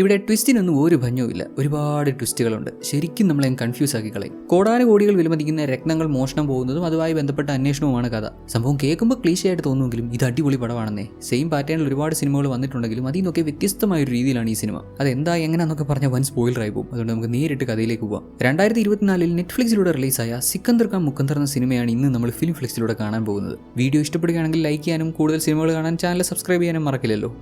ഇവിടെ ട്വിസ്റ്റിനൊന്നും ഒരു ഭംഗവുമില്ല ഒരുപാട് ട്വിസ്റ്റുകളുണ്ട്. ശരിക്കും നമ്മളെ കൺഫ്യൂസ് ആക്കി കളയും. കോടാനുകോടികൾ വിലമതിക്കുന്ന രത്നങ്ങൾ മോഷണം പോകുന്നതും അതുമായി ബന്ധപ്പെട്ട അന്വേഷണവുമാണ് കഥ. സംഭവം കേൾക്കുമ്പോൾ ക്ലീശയായിട്ട് തോന്നുമെങ്കിലും ഇത് അടിപൊളി പടമാണെന്നേ. സെയിം പാറ്റേണിൽ ഒരുപാട് സിനിമകൾ വന്നിട്ടുണ്ടെങ്കിലും അതിൽ നിന്നൊക്കെ വ്യത്യസ്തമായ ഒരു രീതിയിലാണ് ഈ സിനിമ അത് എന്താ എങ്ങനെയാണെന്നൊക്കെ പറഞ്ഞാൽ വൻ സ്പോയിലർ ആയി പോകും. അതുകൊണ്ട് നമുക്ക് നേരിട്ട് കഥയിലേക്ക് പോവാം. രണ്ടായിരത്തി ഇരുപത്തിനാലിൽ നെറ്റ്ഫ്ലിക്സിലൂടെ റിലീസായ സിക്കന്ദർ കാം മുക്കന്ദർ എന്ന സിനിമയാണ് ഇന്ന് നമ്മൾ ഫിലിം ഫ്ലിക്സിലൂടെ കാണാൻ പോകുന്നത്. വീഡിയോ ഇഷ്ടപ്പെടുകയാണെങ്കിൽ ലൈക്ക് ചെയ്യാനും കൂടുതൽ സിനിമകൾ കാണാൻ ചാനൽ സബ്സ്ക്രൈബ് ചെയ്യാനും മറക്കില്ലല്ലോ.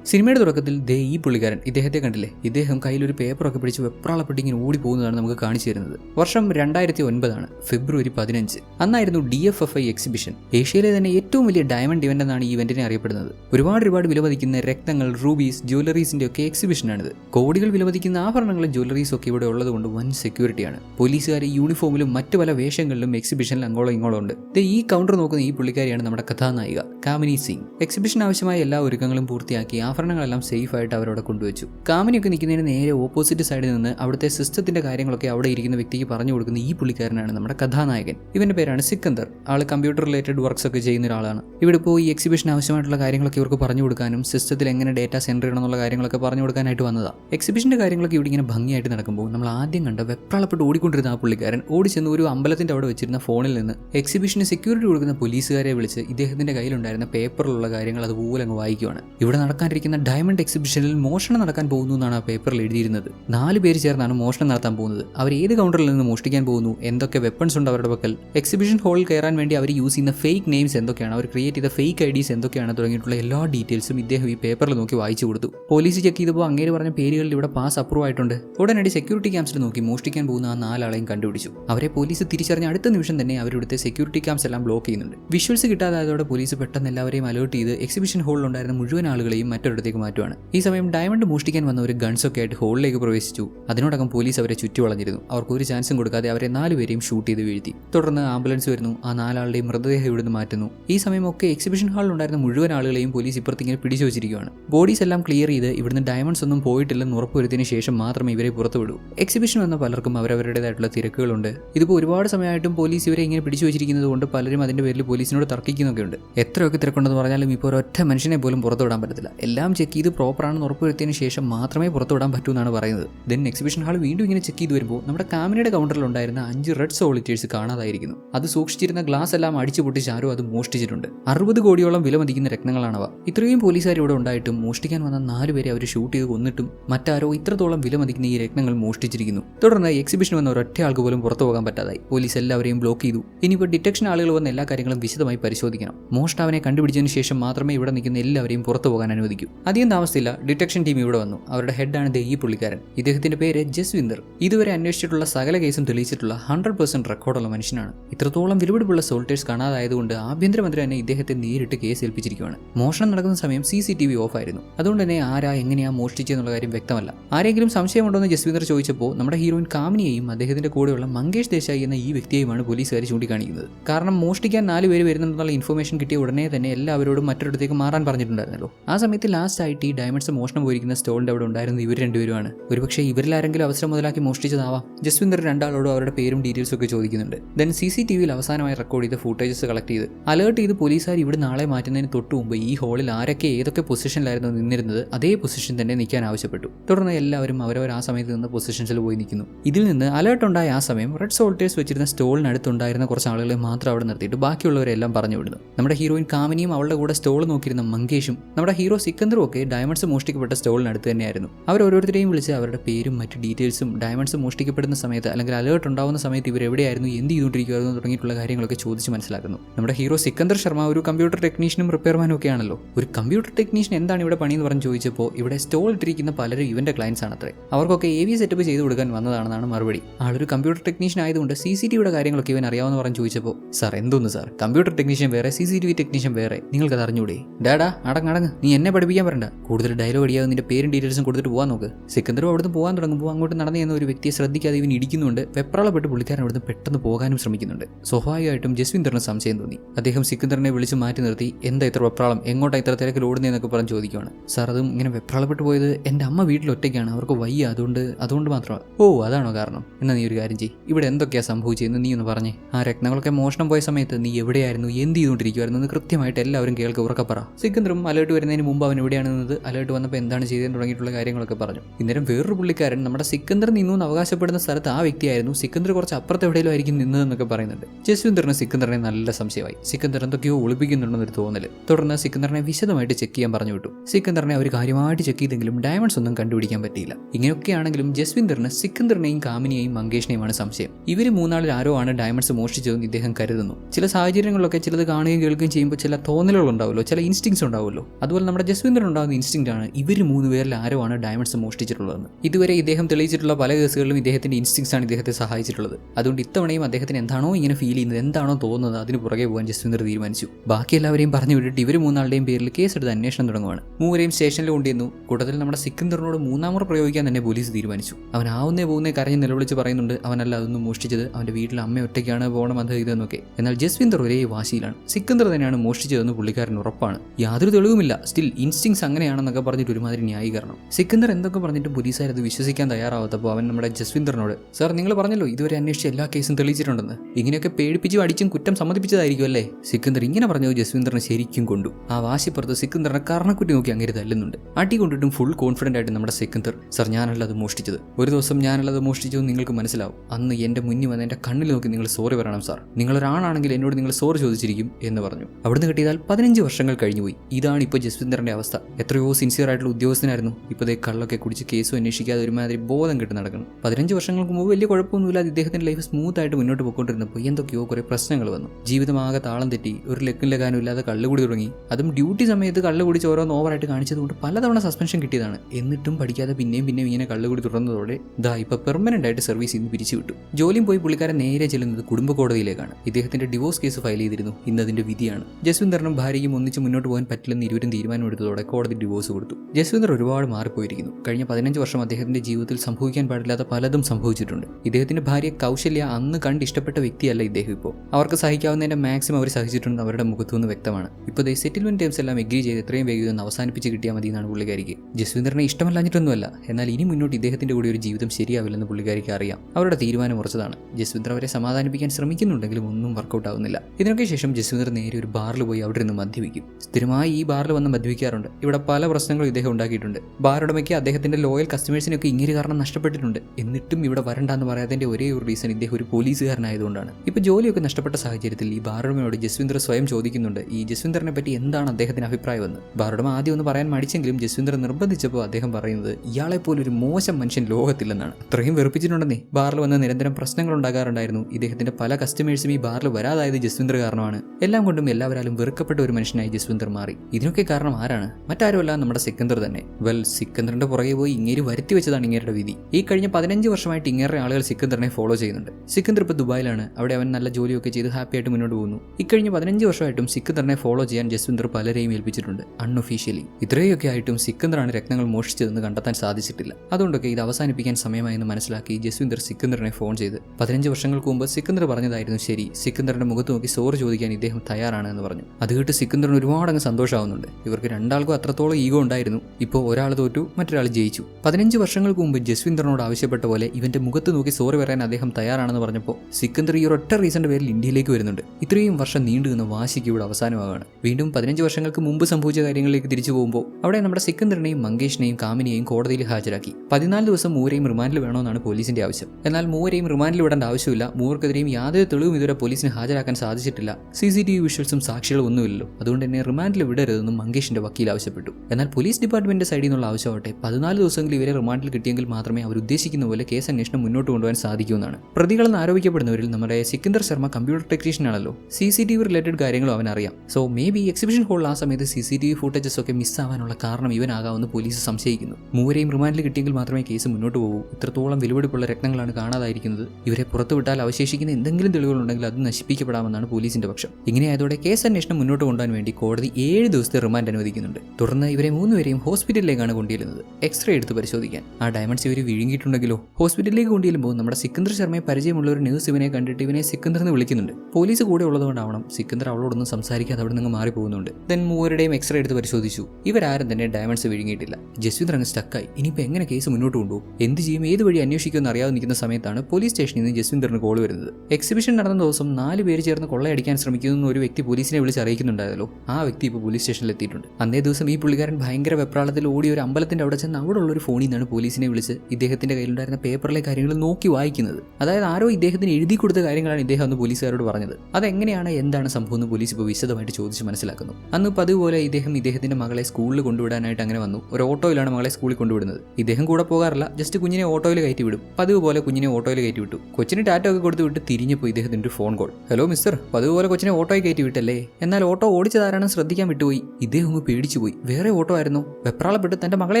സിനിമയുടെ തുടക്കത്തിൽ ദേ ഈ പുള്ളിക്കാരൻ ഇദ്ദേഹത്തെ കണ്ടില്ലേ? ഇദ്ദേഹം കയ്യിലൊരു പേപ്പറൊക്കെ പിടിച്ച് വെപ്രാളപ്പെട്ട് ഇങ്ങനെ ഓടി പോകുന്നതാണ് നമുക്ക് കാണിച്ചു തരുന്നത്. വർഷം രണ്ടായിരത്തി ഒൻപതാണ് ഫെബ്രുവരി പതിനഞ്ച്. അന്നായിരുന്നു D F F I exhibition ഏഷ്യയിലെ തന്നെ ഏറ്റവും വലിയ ഡയമണ്ട് ഇവന്റ് എന്നാണ് ഈ ഇവന്റിനെ അറിയപ്പെടുന്നത്. ഒരുപാട് ഒരുപാട് വിലമതിക്കുന്ന രക്തങ്ങൾ റൂബീസ് ജ്വല്ലറീസിന്റെ ഒക്കെ എക്സിബിഷനാണിത് കോടികൾ വിലമതിക്കുന്ന ആഭരണങ്ങളും ജ്വല്ലറീസും ഒക്കെ ഇവിടെ ഉള്ളതുകൊണ്ട് വൻ സെക്യൂരിറ്റിയാണ് പോലീസുകാർ യൂണിഫോമിലും മറ്റു പല വേഷങ്ങളിലും എക്സിബിഷനിൽ അങ്ങോളം ഇങ്ങോളം ഉണ്ട്. ഈ കൗണ്ടർ നോക്കുന്ന ഈ പുള്ളിക്കാരിയാണ് നമ്മുടെ കഥാനായിക കാമിനി സിംഗ്. എക്സിബിഷൻ ആവശ്യമായ എല്ലാ ഒരുക്കങ്ങളും പൂർത്തിയാക്കി ആഭരണങ്ങളെല്ലാം സേഫ് ആയിട്ട് അവരവിടെ കൊണ്ടുവച്ചു. കാമിനിയൊക്കെ നിൽക്കുന്നതിന് നേരെ ഓപ്പോസിറ്റ് സൈഡിൽ നിന്ന് അവിടുത്തെ സിസ്റ്റത്തിന്റെ കാര്യങ്ങളൊക്കെ അവിടെ ഇരിക്കുന്ന വ്യക്തിക്ക് പറഞ്ഞു കൊടുക്കുന്ന ഈ പുള്ളിക്കാരനാണ് നമ്മുടെ കഥാനായകൻ. ഇവന്റെ പേരാണ് സിക്കന്ദർ. ആൾ കമ്പ്യൂട്ടർ റിലേറ്റഡ് വർക്ക്സ് ഒക്കെ ചെയ്യുന്ന ഒരാളാണ്. ഇവിടെ ഇപ്പോൾ ഈ എക്സിബിഷൻ ആവശ്യമായിട്ടുള്ള കാര്യങ്ങളൊക്കെ ഇവർക്ക് പറഞ്ഞു കൊടുക്കാനും സിസ്റ്റത്തിൽ എങ്ങനെ ഡേറ്റ ചെയ്യണം എന്നുള്ള കാര്യങ്ങളൊക്കെ പറഞ്ഞു കൊടുക്കാനായിട്ട് വന്നതാണ് എക്സിബിഷന്റെ കാര്യങ്ങളൊക്കെ ഇവിടെ ഇങ്ങനെ ഭംഗിയായിട്ട് നടക്കുമ്പോൾ നമ്മൾ ആദ്യം കണ്ട വെപ്രാളപ്പെട്ട് ഓടിക്കൊണ്ടിരുന്ന ആ പുള്ളിക്കാരൻ ഓടിച്ചെന്ന് ചെന്ന് ഒരു അമ്പലത്തിന്റെ അവിടെ വെച്ചിരുന്ന ഫോണിൽ നിന്ന് എക്സിബിഷന് സെക്യൂരിറ്റി കൊടുക്കുന്ന പോലീസുകാരെ വിളിച്ച് ഇദ്ദേഹത്തിന്റെ കയ്യിലുണ്ടായിരുന്ന പേപ്പറിലുള്ള കാര്യങ്ങൾ അതുപോലെ അങ്ങ് വായിക്കുവാണ്. ഇവിടെ നടക്കാനിരിക്കുന്ന ഡയമണ്ട് എക്സിബിഷനിൽ മോഷണം നടക്കാൻ പോകുന്നു എന്നാണ് ആ പേപ്പറിൽ എഴുതിയിരുന്നത്. നാല് പേര് ചേർന്നാണ് മോഷണം നടത്താൻ പോകുന്നത്. അവർ ഏത് കൗണ്ടറിൽ നിന്ന് മോഷ്ടിക്കാൻ പോകുന്നു? എന്തൊക്കെ വെപ്പൺസ് ഉണ്ട് അവരുടെ പക്കൽ? എക്സിബിഷൻ ഹാളിൽ കയറാൻ വേണ്ടി അവർ യൂസ് ചെയ്യുന്ന ഫേക്ക് നെയിംസ് എന്തൊക്കെയാണ്? അവർ ക്രിയേറ്റ് ചെയ്ത ഫേക്ക് ഐ ഡീസ് എന്തൊക്കെയാണ്? തുടങ്ങിയിട്ടുള്ള എല്ലാ ഡീറ്റെയിൽസും ഇദ്ദേഹം ഈ പേപ്പറിൽ നോക്കി വായിച്ചു കൊടുത്തു. പോലീസ് ചെക്ക് ചെയ്തപ്പോൾ അങ്ങേര് പറഞ്ഞ പേരുകളിൽ ഇവിടെ പാസ് അപ്രൂവ് ആയിട്ടുണ്ട്. ഉടനടി സെക്യൂരിറ്റി ക്യാംസിൽ നോക്കി മോഷ്ടിക്കാൻ പോകുന്ന ആ നാലാളെയും കണ്ടുപിടിച്ചു. അവരെ പോലീസ് തിരിച്ചറിഞ്ഞ അടുത്ത നിമിഷം തന്നെ അവരുടെ സെക്യൂരിറ്റി ക്യാംസ് എല്ലാം ബ്ലോക്ക് ചെയ്യുന്നുണ്ട്. വിഷ്വൽസ് കിട്ടാതായതോടെ പോലീസ് പെട്ടെന്ന് എല്ലാവരെയും അലേർട്ട് ചെയ്ത് എക്സിബിഷൻ ഹോളിൽ ഉണ്ടായിരുന്ന മുഴുവൻ ആളുകളെയും മറ്റൊരിടത്തേക്ക് മാറ്റുവാണ്. ഈ സമയം ഡയമണ്ട് മോഷ്ടിക്കാൻ വന്ന ഒരു ഗൺസൊക്കെ ആയിട്ട് ഹോളിലേക്ക് പ്രവേശിച്ചു. അതിനോടകം പോലീസ് അവരെ ചുറ്റി വളഞ്ഞിരുന്നു. അവർക്ക് ഒരു ചാൻസും കൊടുക്കാതെ അവരെ നാലുപേരെയും ഷൂട്ട് ചെയ്ത് വീഴ്ത്തി. തുടർന്ന് ആംബുലൻസ് വരുന്നു. ആ നാലാളുടെയും മൃതദേഹം ഇവിടുന്ന് മാറ്റുന്നു. ഈ സമയം ഒക്കെ എക്സിബിഷൻ ഹാളിൽ ഉണ്ടായിരുന്ന മുഴുവൻ ആളുകളെയും പോലീസ് ഇപ്പുറത്ത് ഇങ്ങനെ പിടിച്ചു വെച്ചിരിക്കുകയാണ് ബോഡീസ് എല്ലാം ക്ലിയർ ചെയ്ത് ഇവിടുന്ന് ഡയമണ്ട്സ് ഒന്നും പോയിട്ടില്ലെന്ന് ഉറപ്പുവരുത്തിയതിനു ശേഷം മാത്രമേ ഇവരെ പുറത്തു വിടൂ എക്സിബിഷൻ വന്ന പലർക്കും അവരവരുടേതായിട്ടുള്ള തിരക്കുകളുണ്ട്. ഇതിപ്പോൾ ഒരുപാട് സമയമായിട്ടും പോലീസ് ഇവരെ ഇങ്ങനെ പിടിച്ചു വെച്ചിരിക്കുന്നത് കൊണ്ട് പലരും അതിന്റെ പേരിൽ പോലീസിനോട് തർക്കിക്കുന്നൊക്കെ ഉണ്ട് എത്രയൊക്കെ തിരക്കുണ്ടെന്ന് പറഞ്ഞാലും ഇപ്പോൾ ഒരൊറ്റ മനുഷ്യനെ പോലും പുറത്തു വിടാൻ പറ്റത്തില്ല എല്ലാം ചെക്ക് ചെയ്ത് പ്രോപ്പറാണെന്ന് ഉറപ്പുവരുത്തിയതിനു ശേഷം മാത്രമേ പുറത്തുവിടാൻ പറ്റൂ എന്നാണ് പറയുന്നത്. ദെൻ എക്സിബിഷൻ ഹാൾ വീണ്ടും ഇങ്ങനെ ചെക്ക് ചെയ്ത് വരുമ്പോൾ നമ്മുടെ കാമിനയുടെ കൗണ്ടറിൽ ഉണ്ടായിരുന്ന അഞ്ച് റെഡ് സോളിറ്റേഴ്സ് കാണാതായിരിക്കുന്നു. അത് സൂക്ഷിച്ചിരുന്ന ഗ്ലാസ് എല്ലാം അടിച്ചു പൊട്ടിച്ച് ആരോ അത് മോഷ്ടിച്ചിട്ടുണ്ട്. അറുപത് കോടിയോളം വില മതിക്കുന്ന രത്നങ്ങളാണവ. ഇത്രയും പോലീസുകാർ ഇവിടെ ഉണ്ടായിട്ടും മോഷ്ടിക്കാൻ വന്ന നാലുപേരെ അവർ ഷൂട്ട് ചെയ്ത് കൊന്നിട്ടും മറ്റാരോ ഇത്രത്തോളം വില മതിക്കുന്ന ഈ രത്നങ്ങൾ മോഷ്ടിച്ചിരിക്കുന്നു. തുടർന്ന് എക്സിബിഷൻ വന്ന ഒരൊറ്റ ആൾക്ക് പോലും പുറത്തു പോകാൻ പറ്റാതായി. പോലീസ് എല്ലാവരെയും ബ്ലോക്ക് ചെയ്തു. ഇനിയിപ്പോൾ ഡിറ്റക്ഷൻ ആളുകൾ വന്ന എല്ലാ കാര്യങ്ങളും വിശദമായി പരിശോധിക്കണം. മോഷ്ടാവിനെ കണ്ടുപിടിച്ചതിന് ശേഷം മാത്രമേ ഇവിടെ നിൽക്കുന്ന എല്ലാവരെയും പുറത്തു പോകാൻ അനുവദിക്കൂ. അധികം താമസത്തില്ല ഡിറ്റക്ഷൻ ടീം ഇവിടെ വന്നു. അവരുടെ ഹെഡാണ് ദേ ഈ പുള്ളിക്കാരൻ. ഇദ്ദേഹത്തിന്റെ പേര് ജസ്വിന്ദർ. ഇതുവരെ അന്വേഷിച്ചിട്ടുള്ള സകല കേസും തെളിയിച്ചിട്ടുള്ള ഹൺഡ്രഡ് പെർസെന്റ് റെക്കോർഡുള്ള മനുഷ്യനാണ്. ഇത്രത്തോളം വിലപിടിപ്പുള്ള സോൾട്ടേഴ്സ് കാണാതായതുകൊണ്ട് ആഭ്യന്തരമന്ത്രി തന്നെ ഇദ്ദേഹത്തെ നേരിട്ട് കേസ് ഏൽപ്പിച്ചിരിക്കുകയാണ് മോഷണം നടക്കുന്ന സമയം C C T V off ആയിരുന്നു അതുകൊണ്ട് തന്നെ ആരാ എങ്ങനെയാ മോഷ്ടിച്ചെന്നുള്ള കാര്യം വ്യക്തമല്ല. ആരെങ്കിലും സംശയമുണ്ടോ എന്ന് ജസ്വിന്ദർ ചോദിച്ചപ്പോൾ നമ്മുടെ ഹീറോയിൻ കാമിനിയെയും അദ്ദേഹത്തിന്റെ കൂടെയുള്ള മങ്കേഷ് ദേശായി എന്ന ഈ വ്യക്തിയെയുമാണ് പോലീസുകാർ ചൂണ്ടിക്കാണിക്കുന്നത്. കാരണം മോഷ്ടിക്കാൻ നാല് പേര് ഇൻഫർമേഷൻ കിട്ടിയ ഉടനെ തന്നെ എല്ലാവരോടും മറ്റൊരിടത്തേക്ക് മാറാൻ പറഞ്ഞിട്ടുണ്ടായിരുന്നല്ലോ. ആ സമയത്ത് ലാസ്റ്റ് ആയിട്ട് ഈ ഡയമണ്ട്സ് മോഷണം പോയിരിക്കുന്ന സ്റ്റോളിന്റെ അവിടെ ഉണ്ടായിരുന്നത് ഇവർ രണ്ടുപേരുമാണ്. ഒരുപക്ഷെ ഇവരിൽ ആരെങ്കിലും അവസരം മുതലാക്കി മോഷ്ടിച്ചതാവാം. ജസ്വിന്ദർ രണ്ടാളോടും അവരുടെ പേരും ഡീറ്റെയിൽസും ഒക്കെ ചോദിക്കുന്നുണ്ട്. ദെൻ സി സി ടി വിയിൽ അവസാനമായി റെക്കോർഡ് ചെയ്ത ഫുട്ടേജസ് കളക്ട് ചെയ്ത് അലേർട്ട് ചെയ്ത് പോലീസുകാർ ഇവിടെ നാളെ മാറ്റുന്നതിന് തൊട്ട് മുമ്പ് ഈ ഹോളിൽ ആരൊക്കെ ഏതൊക്കെ പൊസിഷനിലായിരുന്നു നിന്നിരുന്നത് അതേ പൊസിഷൻ തന്നെ നിൽക്കാൻ ആവശ്യപ്പെട്ടു. തുടർന്ന് എല്ലാവരും അവരവർ ആ സമയത്ത് നിന്ന് പൊസിഷൻസിൽ പോയി നിൽക്കുന്നു. ഇതിൽ നിന്ന് അലേർട്ട് ഉണ്ടായ ആ സമയം റെഡ് സോൾട്ടേഴ്സ് വെച്ചിരുന്ന സ്റ്റോളിനടുത്തുണ്ടായിരുന്ന കുറച്ച് ആളുകളെ മാത്രം അവിടെ നിർത്തിയിട്ട് ബാക്കിയുള്ളവരെല്ലാം പറഞ്ഞു വിടുന്നു. നമ്മുടെ ഹീറോയിൻ കാമിനിയും അവളുടെ കൂടെ സ്റ്റോൾ നോക്കിയിരുന്ന മങ്കേഷും നമ്മുടെ ഹീറോ സിക്കന്ദറും ഒക്കെ ഡയമണ്ട്സ് മോഷ്ടിക്കപ്പെട്ട സ്റ്റോളിനടുത്ത് തന്നെയായിരുന്നു. അവർ ഓരോരുത്തരെയും വിളിച്ച് അവരുടെ പേരും മറ്റ് ഡീറ്റെയിൽസും ഡയമണ്ട്സ് മോഷ്ടിക്കപ്പെടുന്ന സമയത്ത് അല്ലെങ്കിൽ അലേർട്ട് ഉണ്ടാവുന്ന സമയത്ത് ഇവർ എവിടെയായിരുന്നു എന്ത് ചെയ്തുകൊണ്ടിരിക്കുമായിരുന്നു തുടങ്ങിയിട്ടുള്ള കാര്യങ്ങളൊക്കെ ചോദിച്ച് മനസ്സിലാക്കുന്നു. നമ്മുടെ ഹീറോ സിക്കന്ദർ ശർമ്മ ഒരു കമ്പ്യൂട്ടർ ടെക്നീഷ്യനും റിപ്പയർമാനും ഒക്കെ ആണല്ലോ. ഒരു കമ്പ്യൂട്ടർ ടെക്നീഷ്യൻ എന്താണ് ഇവിടെ പണിയെന്ന് പറഞ്ഞ് ചോദിച്ചപ്പോൾ ഇവിടെ സ്റ്റോൾ ഇട്ടിരിക്കുന്ന പലരും ഇവന്റെ ക്ലയൻസ് ആണത്രേ. അവർക്കൊക്കെ എ വി സെറ്റപ്പ് ചെയ്ത് കൊടുക്കാൻ വന്നതാണെന്നാണ് മറുപടി. ആളൊരു കമ്പ്യൂട്ടർ ടെക്നീഷ്യൻ ആയതുകൊണ്ട് സി സി ടിയുടെ കാര്യങ്ങളൊക്കെ ഇവൻ അറിയാമെന്ന് പറഞ്ഞ് ചോദിച്ചപ്പോൾ സാർ എന്തോന്ന് സാർ? കമ്പ്യൂട്ടർ ടെക്നീഷ്യൻ വേറെ C C T V technician വേറെ. നിങ്ങൾക്കത് അറിഞ്ഞൂടെ ഡാഡാ അടങ്ങടങ്ങ് നീ എന്നെ പഠിപ്പിക്കാൻ പറയണ്ട കൂടുതൽ ഡയലോഗ് അടിയാതെ നിന്റെ പേരും ഡീറ്റെയിൽസും കൊടുത്തിട്ട് പോകാൻ നോക്ക്. സിക്കന്ദറും അവിടുന്ന് പോകാൻ തുടങ്ങുമ്പോൾ അങ്ങോട്ട് നടന്നു ചെന്ന ഒരു വ്യക്തിയെ ശ്രദ്ധിക്കാതെ ഇവൻ ഇടിക്കുന്നുണ്ട് വെപ്രാളപ്പെട്ട് പുള്ളിക്കാരൻ അവിടുന്ന് പെട്ടെന്ന് പോകാനും ശ്രമിക്കുന്നുണ്ട്. സ്വാഭാവികമായിട്ടും ജസ്വിന്ദറിന് സംശയം തോന്നി. അദ്ദേഹം സിക്കന്ദറിനെ വിളിച്ച് മാറ്റി നിർത്തി. എന്താ ഇത്ര വെപ്രാളം? എങ്ങോട്ടാ ഇത്ര തിരക്കിൽ ഓടുന്നതെന്നൊക്കെ പറഞ്ഞ് ചോദിക്കുവാണ്. സാർ അതും ഇങ്ങനെ വെപ്രാളപ്പെട്ട് പോയത് എന്റെ അമ്മ വീട്ടിൽ ഒറ്റയ്ക്കാണ്. അവർക്ക് വയ്യ. അതുകൊണ്ട് അതുകൊണ്ട് മാത്രമാണ് ഓ അതാണോ കാരണം? എന്നാ നീ ഒരു കാര്യം ചെയ്യ്. ഇവിടെ എന്തൊക്കെയാ സംഭവിച്ചതെന്ന് നീ ഒന്ന് പറഞ്ഞേ. ആ രത്നങ്ങളൊക്കെ മോഷണം പോയ സമയത്ത് നീ എവിടെയായിരുന്നു? എന്ത് ചെയ്തുകൊണ്ടിരിക്കുമായിരുന്നു എന്ന് കൃത്യമായിട്ട് എല്ലാവരും കേൾക്ക് ഉറക്കപ്പറ പറ. സിക്കന്ദറും അലേർട്ട് വരുന്നതിന് മുമ്പ് അവൻ എവിടെയാണ് നിന്നത് അലേർട്ട് വന്നപ്പോൾ എന്താണ് ചെയ്തതെന്ന് തുടങ്ങിയിട്ടുള്ള കാര്യങ്ങളൊക്കെ പറഞ്ഞു. ഇന്നേരം വേറൊരു പുള്ളിക്കാരൻ നമ്മുടെ സിക്കന്ദർ നിന്നു എന്ന് അവകാശപ്പെടുന്ന സ്ഥലത്ത് ആ വ്യക്തിയായിരുന്നു സിക്കന്ദർ കുറച്ച് അപ്പുറത്ത് എവിടെയെങ്കിലും ആയിരിക്കും നിന്നതെന്നൊക്കെ പറയുന്നുണ്ട്. ജസ്വിന്ദറിന് സിക്കന്ദറിനെ നല്ല സംശയമായി. സിക്കന്ദർ എന്തൊക്കെയോ ഒളിപ്പിക്കുന്നുണ്ടെന്നൊരു തോന്നൽ. തുടർന്ന് സിക്കന്ദറിനെ വിശദമായിട്ട് ചെക്ക് ചെയ്യാൻ പറഞ്ഞു വിട്ടു. സിക്കന്ദറിനെ അവർ കാര്യമായിട്ട് ചെക്ക് ചെയ്തെങ്കിലും ഡയമണ്ട്സ് ഒന്നും കണ്ടുപിടിക്കാൻ പറ്റിയില്ല. ഇങ്ങനെയൊക്കെയാണെങ്കിലും ജസ്വിന്ദറിന് സിക്കന്ദറിനെയും കാമിനിയെയും മങ്കേഷിനെയുമാണ് സംശയം. ഇവർ മൂന്നാളിൽ ആരോ ആണ് ഡയമണ്ട്സ് മോഷ്ടിച്ചതെന്ന് ഇദ്ദേഹം കരുതുന്നു. ചില സാഹചര്യങ്ങളിലൊക്കെ ചിലത് കാണുകയും കേൾക്കുകയും ചെയ്യുമ്പോൾ ചില തോന്നലുകൾ ഉണ്ടാവുമല്ലോ ചില ഇൻസ്റ്റിങ്സ് ഉണ്ടാവുമല്ലോ. അതുപോലെ നമ്മുടെ ജസ്വിന്ദർ ഉണ്ടാകുന്ന ഇൻസ്റ്റിങ്റ്റ് ആണ് ഇവർ മൂന്ന് പേരിൽ ആരോ ആണ് ഡയമണ്ട്സ് മോഷ്ടിച്ചിട്ടുള്ളതെന്ന്. ഇതുവരെ ഇദ്ദേഹം തെളിയിച്ചിട്ടുള്ള പല കേസുകളിലും ഇദ്ദേഹത്തിന്റെ ഇൻസ്റ്റിങ്സ് ആണ് ഇദ്ദേഹത്തെ സഹായിച്ചിട്ടുള്ളത്. അതുകൊണ്ട് ഇത്തവണയും അദ്ദേഹത്തിന് എന്താണോ ഇങ്ങനെ ഫീൽ ചെയ്യുന്നത് എന്താണോ തോന്നുന്നത് അതിന് പുറകെ പോകാൻ ജസ്വിന്ദർ തീരുമാനിച്ചു. ബാക്കി എല്ലാവരെയും പറഞ്ഞു വിട്ടിട്ട് ഇവർ മൂന്നാളുടെയും പേരിൽ കേസെടുത്ത് അന്വേഷണം തുടങ്ങുവാണ്. മൂവരെയും സ്റ്റേഷനിൽ കൊണ്ടുവന്നു കൂട്ടത്തിൽ നമ്മുടെ സിക്കന്ദറിനോട് മൂന്നാമർ പ്രയോഗിക്കാൻ തന്നെ പോലീസ് തീരുമാനിച്ചു. അവൻ ആവുന്നേ പോകുന്നേ കരഞ്ഞ് നിലവിളിച്ച് പറയുന്നുണ്ട് അവനല്ല അതൊന്നും മോഷ്ടിച്ചത്. അവന്റെ വീട്ടിൽ അമ്മ ഒറ്റയ്ക്കാണ് പോകണം അത് ഇതെന്നൊക്കെ എന്നാൽ ജസ്വിന്ദർ ഒരേ വാശിയിലാണ്. സിക്കന്ദർ തന്നെയാണ് മോഷ്ടിച്ചതെന്ന് പുള്ളിക്കാരൻ ഉറപ്പാണ്. യാതൊരു തെളിവുമില്ല. സ്റ്റിൽ ഇൻസ്റ്റിങ്സ് അങ്ങനെയാണെന്നൊക്കെ പറഞ്ഞിട്ട് ഒരുമാതിരി ന്യായീകരണം. സിക്കന്ദർ എന്തൊക്കെ പറഞ്ഞിട്ട് പോലീസുകാർ അത് വിശ്വസിക്കാൻ തയ്യാറാവാത്തപ്പോൾ അവൻ നമ്മുടെ ജസ്വിന്ദറിനോട് സാർ നിങ്ങൾ പറഞ്ഞല്ലോ ഇതുവരെ അന്വേഷിച്ച എല്ലാ കേസും തെളിയിച്ചിട്ടുണ്ടെന്ന്. ഇങ്ങനെയൊക്കെ പേടിപ്പിച്ചും അടിച്ചും കുറ്റം സമ്മതിപ്പിച്ചതായിരിക്കും അല്ലേ? സിക്കന്ദർ ഇങ്ങനെ പറഞ്ഞത് ജസ്വിന്ദറിനെ ശരിക്കും കൊണ്ടു. ആ വാശിപ്പുറത്ത് സിക്കന്ദറിനെ കർണക്കുട്ടി നോക്കി അങ്ങനെ തല്ലുന്നുണ്ട്. അടി കൊണ്ടിട്ടും ഫുൾ കോൺഫിഡന്റ് ആയിട്ട് നമ്മുടെ സിക്കന്ദർ സാർ ഞാനല്ല അത് മോഷ്ടിച്ചത്. ഒരു ദിവസം ഞാനല്ല അത് മോഷ്ടിച്ചത് നിങ്ങൾക്ക് മനസ്സിലാവും. അന്ന് എന്റെ മുന്നിൽ വന്ന് എന്റെ കണ്ണിൽ നോക്കി നിങ്ങൾ സോറി പറയണം സാർ. നിങ്ങളൊരാണാണെങ്കിൽ എന്നോട് നിങ്ങൾ സോറി ചോദിച്ചിരിക്കും എന്ന് പറഞ്ഞു. അവിടുന്ന് കിട്ടിയതാൽ പതിനഞ്ച് വർഷങ്ങൾ കഴിഞ്ഞുപോയി. ഇതാണ് ഇപ്പോൾ ജസ്വിന്ദറിന്റെ അവസ്ഥ. എത്രയോ സിൻസിയർ ആയിട്ടുള്ള ഉദ്യോഗസ്ഥനായിരുന്നു. ഇപ്പോൾ കള്ളൊക്കെ കുടിച്ച് കേസും അന്വേഷിക്കാതെ ഒരുമാതിരി ബോധം കിട്ടി നടക്കണം. പതിനഞ്ച് വർഷങ്ങൾക്ക് മുമ്പ് വലിയ കുഴപ്പമൊന്നുമില്ലാതെ ഇദ്ദേഹത്തിന്റെ ലൈഫ് സ്മൂത്ത് ആയിട്ട് മുന്നോട്ട് പോയിക്കൊണ്ടിരുന്നപ്പോൾ എന്തൊക്കെയോ കുറേ പ്രശ്നങ്ങൾ വന്നു. ജീവിതമാകെ താളം തെറ്റി ഒരു ലക്കും ലഗാനും ഇല്ലാതെ കള്ളുകൂടി തുടങ്ങി. അതും ഡ്യൂട്ടി സമയത്ത് കള്ളു കുടിച്ച് ഓരോന്ന് ഓവറായിട്ട് കാണിച്ചതുകൊണ്ട് പലതവണ സസ്പെൻഷൻ കിട്ടിയതാണ്. എന്നിട്ടും പഠിക്കാതെ പിന്നെയും പിന്നെയും ഇങ്ങനെ കള്ളുകൂടി തുടർന്നതോടെ ദാ ഇപ്പൊ പെർമനന്റ് ആയിട്ട് സർവീസ് ഇന്ന് പിരിച്ചുവിട്ടു. ജോലിയും പോയി പുള്ളിക്കാരൻ നേരെ ചെല്ലുന്നത് കുടുംബ കോടതിയിലേക്കാണ്. ഇദ്ദേഹത്തിന്റെ ഡിവോഴ്സ് കേസ് ഫയൽ ചെയ്തിരുന്നു. ഇന്ന് അതിന്റെ വിധിയാണ്. ജസ്വിന്ദറിനും ഭാര്യയും ഒന്നിച്ച് മുന്നോട്ട് പോകാൻ പറ്റില്ലെന്ന് ഇരുവരും തീരുമാനമെടുത്തതോടെ കോടതി ഡിവോഴ്സ് കൊടുത്തു. ജസ്വിന്ദർ ഒരുപാട് മാറിപ്പോയിരിക്കുന്നു. കഴിഞ്ഞ പതിനഞ്ച് വർഷം അദ്ദേഹത്തിന്റെ ജീവിതത്തിൽ സംഭവിക്കാൻ പാടില്ലാത്ത പലതും സംഭവിച്ചിട്ടുണ്ട്. ഇദ്ദേഹത്തിന്റെ ഭാര്യ കൗശല്യ അന്ന് കണ്ട് ഇഷ്ടപ്പെട്ട വ്യക്തിയല്ല ഇദ്ദേഹം ഇപ്പോൾ. അവർക്ക് സഹിക്കാവുന്നതിന്റെ മാക്സിമം അവർ സഹിച്ചിട്ടുണ്ട് അവരുടെ മുഖത്തു നിന്ന് വ്യക്തമാണ്. ഇപ്പോൾ ദേ സെറ്റിൽമെന്റ് ടേംസ് എല്ലാം എഗ്രി ചെയ്ത് എത്രയും വേഗം ഒന്ന് അവസാനിപ്പിച്ച് കിട്ടിയാൽ മതി എന്നാണ് പുള്ളിക്കാരിക്ക്. ജസ്വിന്ദറിനെ ഇഷ്ടമല്ലാഞ്ഞിട്ടൊന്നുമല്ല. എന്നാൽ ഇനി മുന്നോട്ട് ഇദ്ദേഹത്തിന്റെ കൂടെ ഒരു ജീവിതം ശരിയാവില്ലെന്ന് പുള്ളിക്കാരിക്ക് അറിയാം. അവരുടെ തീരുമാനം ഉറച്ചതാണ്. ജസ്വിന്ദർ അവരെ സമാധാനിപ്പിക്കാൻ ശ്രമിക്കുന്നുണ്ടെങ്കിലും ഒന്നും വർക്കൗട്ട് ആവുന്നില്ല. ഇതിനൊക്കെ ശേഷം ജസ്വിന്ദർ നേരെ ഒരു ബാറിൽ പോയി അവിടെ നിന്ന് മദ്യപിക്കും. സ്ഥിരമായി ഈ ബാറിൽ വന്ന് മദ്യപിക്കാറുണ്ട്. ഇവിടെ പല പ്രശ്നങ്ങളും ഇദ്ദേഹം ഉണ്ടാക്കിയിട്ടുണ്ട്. ബാറുടമയ്ക്ക് അദ്ദേഹത്തിന്റെ ലോയൽ കസ്റ്റമേഴ്സിനൊക്കെ ഇങ്ങനെ കാരണം നഷ്ടപ്പെട്ടിട്ടുണ്ട്. എന്നിട്ടും ഇവിടെ വരണ്ടെന്ന് പറയാതിന്റെ ഒരേ ഒരു റീസൺ ഇദ്ദേഹം ഒരു പോലീസുകാരനായതുകൊണ്ടാണ്. ഇപ്പൊ ജോലിയൊക്കെ നഷ്ടപ്പെട്ട സാഹചര്യത്തിൽ ഈ ബാറുടമയോട് ജസ്വിന്ദർ സ്വയം ചോദിക്കുന്നുണ്ട് ഈ ജസ്വിന്ദറിനെ പറ്റി എന്താണ് അദ്ദേഹത്തിന് അഭിപ്രായമെന്ന്? ബാറുടമ ആദ്യം ഒന്ന് പറയാൻ മടിച്ചെങ്കിലും ജസ്വിന്ദർ നിർബന്ധിച്ചപ്പോൾ അദ്ദേഹം പറയുന്നത് ഇയാളെ പോലെ ഒരു മോശം മനുഷ്യൻ ലോകത്തില്ലെന്നാണ്. അത്രയും വെറുപ്പിച്ചിട്ടുണ്ടെന്നേ. ബാറിൽ വന്ന് നിരന്തരം പ്രശ്നങ്ങൾ ഉണ്ടാകാറുണ്ടായിരുന്നു. ഇദ്ദേഹത്തിന്റെ പല കസ്റ്റമേഴ്സും ഈ ബാറിൽ വരാതായത് ജസ്വിന്ദർ കാരണമാണ്. എല്ലാം കൊണ്ടും എല്ലാവരാലും വെറുക്കപ്പെട്ട ഒരു മനുഷ്യനായി ജസ്വിന്ദർ മാറി. ഇതിനൊക്കെ കാരണം ആരാണ്? മറ്റാരുമല്ല നമ്മുടെ സിക്കന്ദർ തന്നെ. വെൽ സിക്കന്ദറിന്റെ പുറകെ പോയി ഇങ്ങേര് വരുത്തി വെച്ചതാണ് ഇങ്ങേരുടെ വിധി. ഈ കഴിഞ്ഞ പതിനഞ്ച് വർഷമായിട്ട് ഇങ്ങേറെ ആളുകൾ സിക്കന്ദറിനെ ഫോളോ ചെയ്യുന്നുണ്ട്. സിക്കന്ദർ ഇപ്പോൾ ദുബായിലാണ്. അവിടെ അവൻ നല്ല ജോലിയൊക്കെ ചെയ്ത് ഹാപ്പി ആയിട്ട് മുന്നോട്ട് പോകുന്നു. ഇക്കഴിഞ്ഞ പതിനഞ്ച് വർഷമായിട്ടും സിക്കന്ദറിനെ ഫോളോ ചെയ്യാൻ ജസ്വിന്ദർ പലരെയും ഏൽപ്പിച്ചിട്ടുണ്ട് അൺഒഫീഷ്യലി ഇത്രയൊക്കെ ആയിട്ടും സിക്കന്ദറാണ് രക്തങ്ങൾ മോഷിച്ചതെന്ന് കണ്ടെത്താൻ സാധിച്ചിട്ടില്ല. അതുകൊണ്ടൊക്കെ ഇത് അവസാനിപ്പിക്കാൻ സമയമായെന്ന് മനസ്സിലാക്കി ജസ്വിന്ദർ സിക്കന്ദറിനെ ഫോൺ ചെയ്ത്. പതിനഞ്ച് വർഷങ്ങൾക്ക് മുമ്പ് സിക്കന്ദർ പറഞ്ഞതായിരുന്നു ശരി സിക്കന്ദറിന്റെ മുഖത്ത് നോക്കി സോറ് ചോദിക്കാൻ ഇദ്ദേഹം തയ്യാറാണ് എന്ന് പറഞ്ഞു. അത് കേട്ട് സിക്കന്ദറിന് ഒരുപാട് അങ്ങ് സന്തോഷമാവുന്നുണ്ട് ഇവർക്ക് രണ്ടാൾക്കും അത്രത്തോളം ഈഗോ ഉണ്ടായിരുന്നു. ഇപ്പോൾ ഒരാൾ തോറ്റു മറ്റൊരാൾ ജയിച്ചു. പതിനഞ്ച് വർഷങ്ങൾക്ക് മുമ്പ് ജസ്വിന്ദറിനോട് ആവശ്യപ്പെട്ട പോലെ ഇവന്റെ മുഖത്ത് നോക്കി സോറി പറയാൻ അദ്ദേഹം തയ്യാറാണെന്ന് പറഞ്ഞപ്പോൾ സിക്കന്ദർ ഈ ഒരൊറ്റ റീസന്റെ പേരിൽ ഇന്ത്യയിലേക്ക് വരുന്നുണ്ട്. ഇത്രയും വർഷം നീണ്ടു നിന്ന് വാശിക്ക് ഇവിടെ അവസാനമാവുകയാണ് വീണ്ടും പതിനഞ്ച് വർഷങ്ങൾക്ക് മുമ്പ് സംഭവിച്ച കാര്യങ്ങളിലേക്ക് തിരിച്ചു പോകുമ്പോൾ അവിടെ നമ്മുടെ സിക്കന്ദറിനെയും മങ്കേഷിനെയും കാമിനെയും കോടതിയിൽ ഹാജരാക്കി. പതിനാല് ദിവസം മൂവരെയും റിമാൻഡിൽ വേണമെന്നാണ് പോലീസിന്റെ ആവശ്യം. എന്നാൽ മൂവരെയും റിമാൻഡിൽ വിടേണ്ട ആവശ്യമില്ല. മൂവർക്കെതിരെയും യാതൊരു തെളിവും ഇതുവരെ പോലീസിന് ഹാജരാക്കാൻ സാധിച്ചിട്ടില്ല. സി സി ടി വി വിഷ്വൽസും സാക്ഷികളും ഒന്നുമില്ലല്ലോ. അതുകൊണ്ട് തന്നെ റിമാൻഡിൽ വിടരുതെന്നും മങ്കേഷിന്റെ വക്കീൽ ആവശ്യപ്പെട്ടു. എന്നാൽ പോലീസ് ഡിപ്പാർട്ട്മെന്റിന്റെ സൈഡിൽ നിന്നുള്ള ആവശ്യമാവട്ടെ പതിനാല് ദിവസങ്ങളിൽ ഇവരെ റിമാൻഡിൽ കിട്ടിയെങ്കിൽ മാത്രമേ അവർ ഉദ്ദേശിക്കുന്ന പോലെ കേസ് അന്വേഷണം മുന്നോട്ട് കൊണ്ടുപോകാൻ സാധിക്കുമെന്നാണ് പ്രതികളെന്ന് ആരോപിക്കപ്പെടുന്നവരിൽ നമ്മുടെ സിക്കന്ദർ ശർമ്മ കമ്പ്യൂട്ടർ ടെക്നീഷ്യൻ ആണല്ലോ C C T V related കാര്യങ്ങളും അവൻ അറിയാം സോ മേ ബി എക്സിബിഷൻ ഹോളിൽ ആ സമയത്ത് C C T V footages ഒക്കെ മിസ്സാവാനുള്ള കാരണം ഇവനാകാമെന്ന് പോലീസ് സംശയിക്കുന്നു. മൂവരെയും റിമാൻഡിൽ കിട്ടിയെങ്കിൽ മാത്രമേ കേസ് മുന്നോട്ട് പോകൂ. ഇത്രത്തോളം വിലപിടിപ്പുള്ള രത്നങ്ങളാണ് കാണാതായിരിക്കുന്നത്. ഇവരെ പുറത്തുവിട്ടാൽ അവശേഷിക്കുന്ന എന്തെങ്കിലും തെളിവുകളുണ്ടെങ്കിൽ അത് നശിപ്പിക്കപ്പെടാമെന്നാണ് പോലീസിന്റെ പക്ഷം. ഇങ്ങനെയായതോടെ കേസ് അന്വേഷണം മുന്നോട്ട് കൊണ്ടുപോകാൻ വേണ്ടി കോടതി ഏഴ് ദിവസത്തെ റിമാൻഡ് അനുവദിക്കുന്നുണ്ട്. തുടർന്ന് ഇവരെ മൂന്നുപേരെയും ഹോസ്പിറ്റലിലേക്കാണ് കൊണ്ടുചെല്ലുന്നത്. എക്സ്റേ എടുത്ത് പരിശോധിക്കാൻ. ആ ഡയമണ്ട്സ് ഇവർ വിഴുങ്ങിയിട്ടുണ്ടെങ്കിലോ? ഹോസ്പിറ്റലിലേക്ക് കൊണ്ടുചെല്ലുമ്പോൾ നമ്മുടെ സിക്കന്ദർ ശർമ്മയെ പരിചയമുള്ള ഒരു ന്യൂസ് ഇവനെ കണ്ടിട്ട് ഇവനെ സിക്കന്ദർ എന്ന് വിളിക്കുന്നുണ്ട്. പോലീസ് കൂടെ ഉള്ളതുകൊണ്ടാവണം സിക്കന്ദർ അവളോടൊന്നും സംസാരിക്കാതെ അവിടെ നിന്ന് മാറിപ്പോകുന്നുണ്ട്. ദെൻ മൂവരുടെയും എക്സ്റേ എടുത്ത് പരിശോധിച്ചു. ഇവരാരും തന്നെ ഡയമണ്ട്സ് വിഴുങ്ങിയിട്ടില്ല. ജസ്വിന്ദർ അങ്ങ് സ്റ്റക്കായി ഇനിയിപ്പോൾ എങ്ങനെ കേസ് മുന്നോട്ട് കൊണ്ടുപോകും? എന്ത് ചെയ്യും? ഏത് വഴി അന്വേഷിക്കുമെന്ന് അറിയാതെ നിൽക്കുന്ന സമയത്താണ് പോലീസ് സ്റ്റേഷനിൽ നിന്ന് ജസ്വിന്ദറിന് കോൾ വരുന്നത്. എക്സിബിഷൻ നടന്ന ദിവസം നാല് പേര് ചേർന്ന് കൊള്ളയടിക്കാൻ ശ്രമിക്കുന്നു ഒരു വ്യക്തി പോലീസിനെ വിളിച്ച് അറിയിക്കുന്നുണ്ടായല്ലോ ആ വ്യക്തി ഇപ്പോൾ പോലീസ് സ്റ്റേഷനിൽ എത്തിയിട്ടുണ്ട് അന്നേ ദിവസം ഈ പുള്ളിക്കാരൻ ഭയങ്കര വെപ്രാളത്തിൽ ഓടി ഒരു അമ്പലത്തിന്റെ അവിടെ ചെന്ന് അവിടെ ഉള്ള ഒരു ഫോണിൽ നിന്നാണ് പോലീസിനെ വിളിച്ച് ഇദ്ദേഹത്തിന്റെ കയ്യിലുണ്ടായിരുന്ന പേപ്പറിലെ കാര്യങ്ങൾ നോക്കി വായിക്കുന്നത്. അതായത് ആരോ ഇദ്ദേഹത്തിന് എഴുതി കൊടുത്ത കാര്യങ്ങളാണ് ഇദ്ദേഹം അന്ന് പോലീസുകാരോട് പറഞ്ഞത്. അതെങ്ങനെയാണ് എന്താണ് സംഭവം എന്ന് പോലീസ് ഇപ്പോൾ വിശദമായിട്ട് ചോദിച്ച് മനസ്സിലാക്കുന്നു. അന്ന് പതിവുപോലെ ഇദ്ദേഹം ഇദ്ദേഹത്തിന്റെ മകളെ സ്കൂളിൽ കൊണ്ടുവിടാനായിട്ട് അങ്ങനെ വന്നു. ഒരു ഓട്ടോയിലാണ് മകളെ സ്കൂളിൽ കൊണ്ടുവിടുന്നത്. ഇദ്ദേഹം കൂടെ പോകാറില്ല ജസ്റ്റ് കുഞ്ഞിനെ ഓട്ടോയിൽ കയറ്റി വിടും. പതിവ് പോലെ കുഞ്ഞിനെ ഓട്ടോയിൽ കയറ്റി വിട്ടു. കൊച്ചിന് ടാറ്റ ഒക്കെ കൊടുത്ത് വിട്ട് തിരിഞ്ഞപ്പോൾ ഇദ്ദേഹത്തിന്റെ ഒരു ഫോൺ കോൾ ഹലോ മിസ്റ്റർ പതിവ് പോലെ കൊച്ചിനെ ഓട്ടോയിൽ കയറ്റി വിട്ടല്ലേ? എന്നാൽ ഓട്ടോ ഓടിച്ചതാരാണ് ശ്രദ്ധിക്കാൻ വിട്ടുപോയി. ഇദ്ദേഹം പേടിച്ചു പോയി. വേറെ ഓട്ടോ ആയിരുന്നു. വെപ്രാളപ്പെട്ട് തന്റെ മകളെ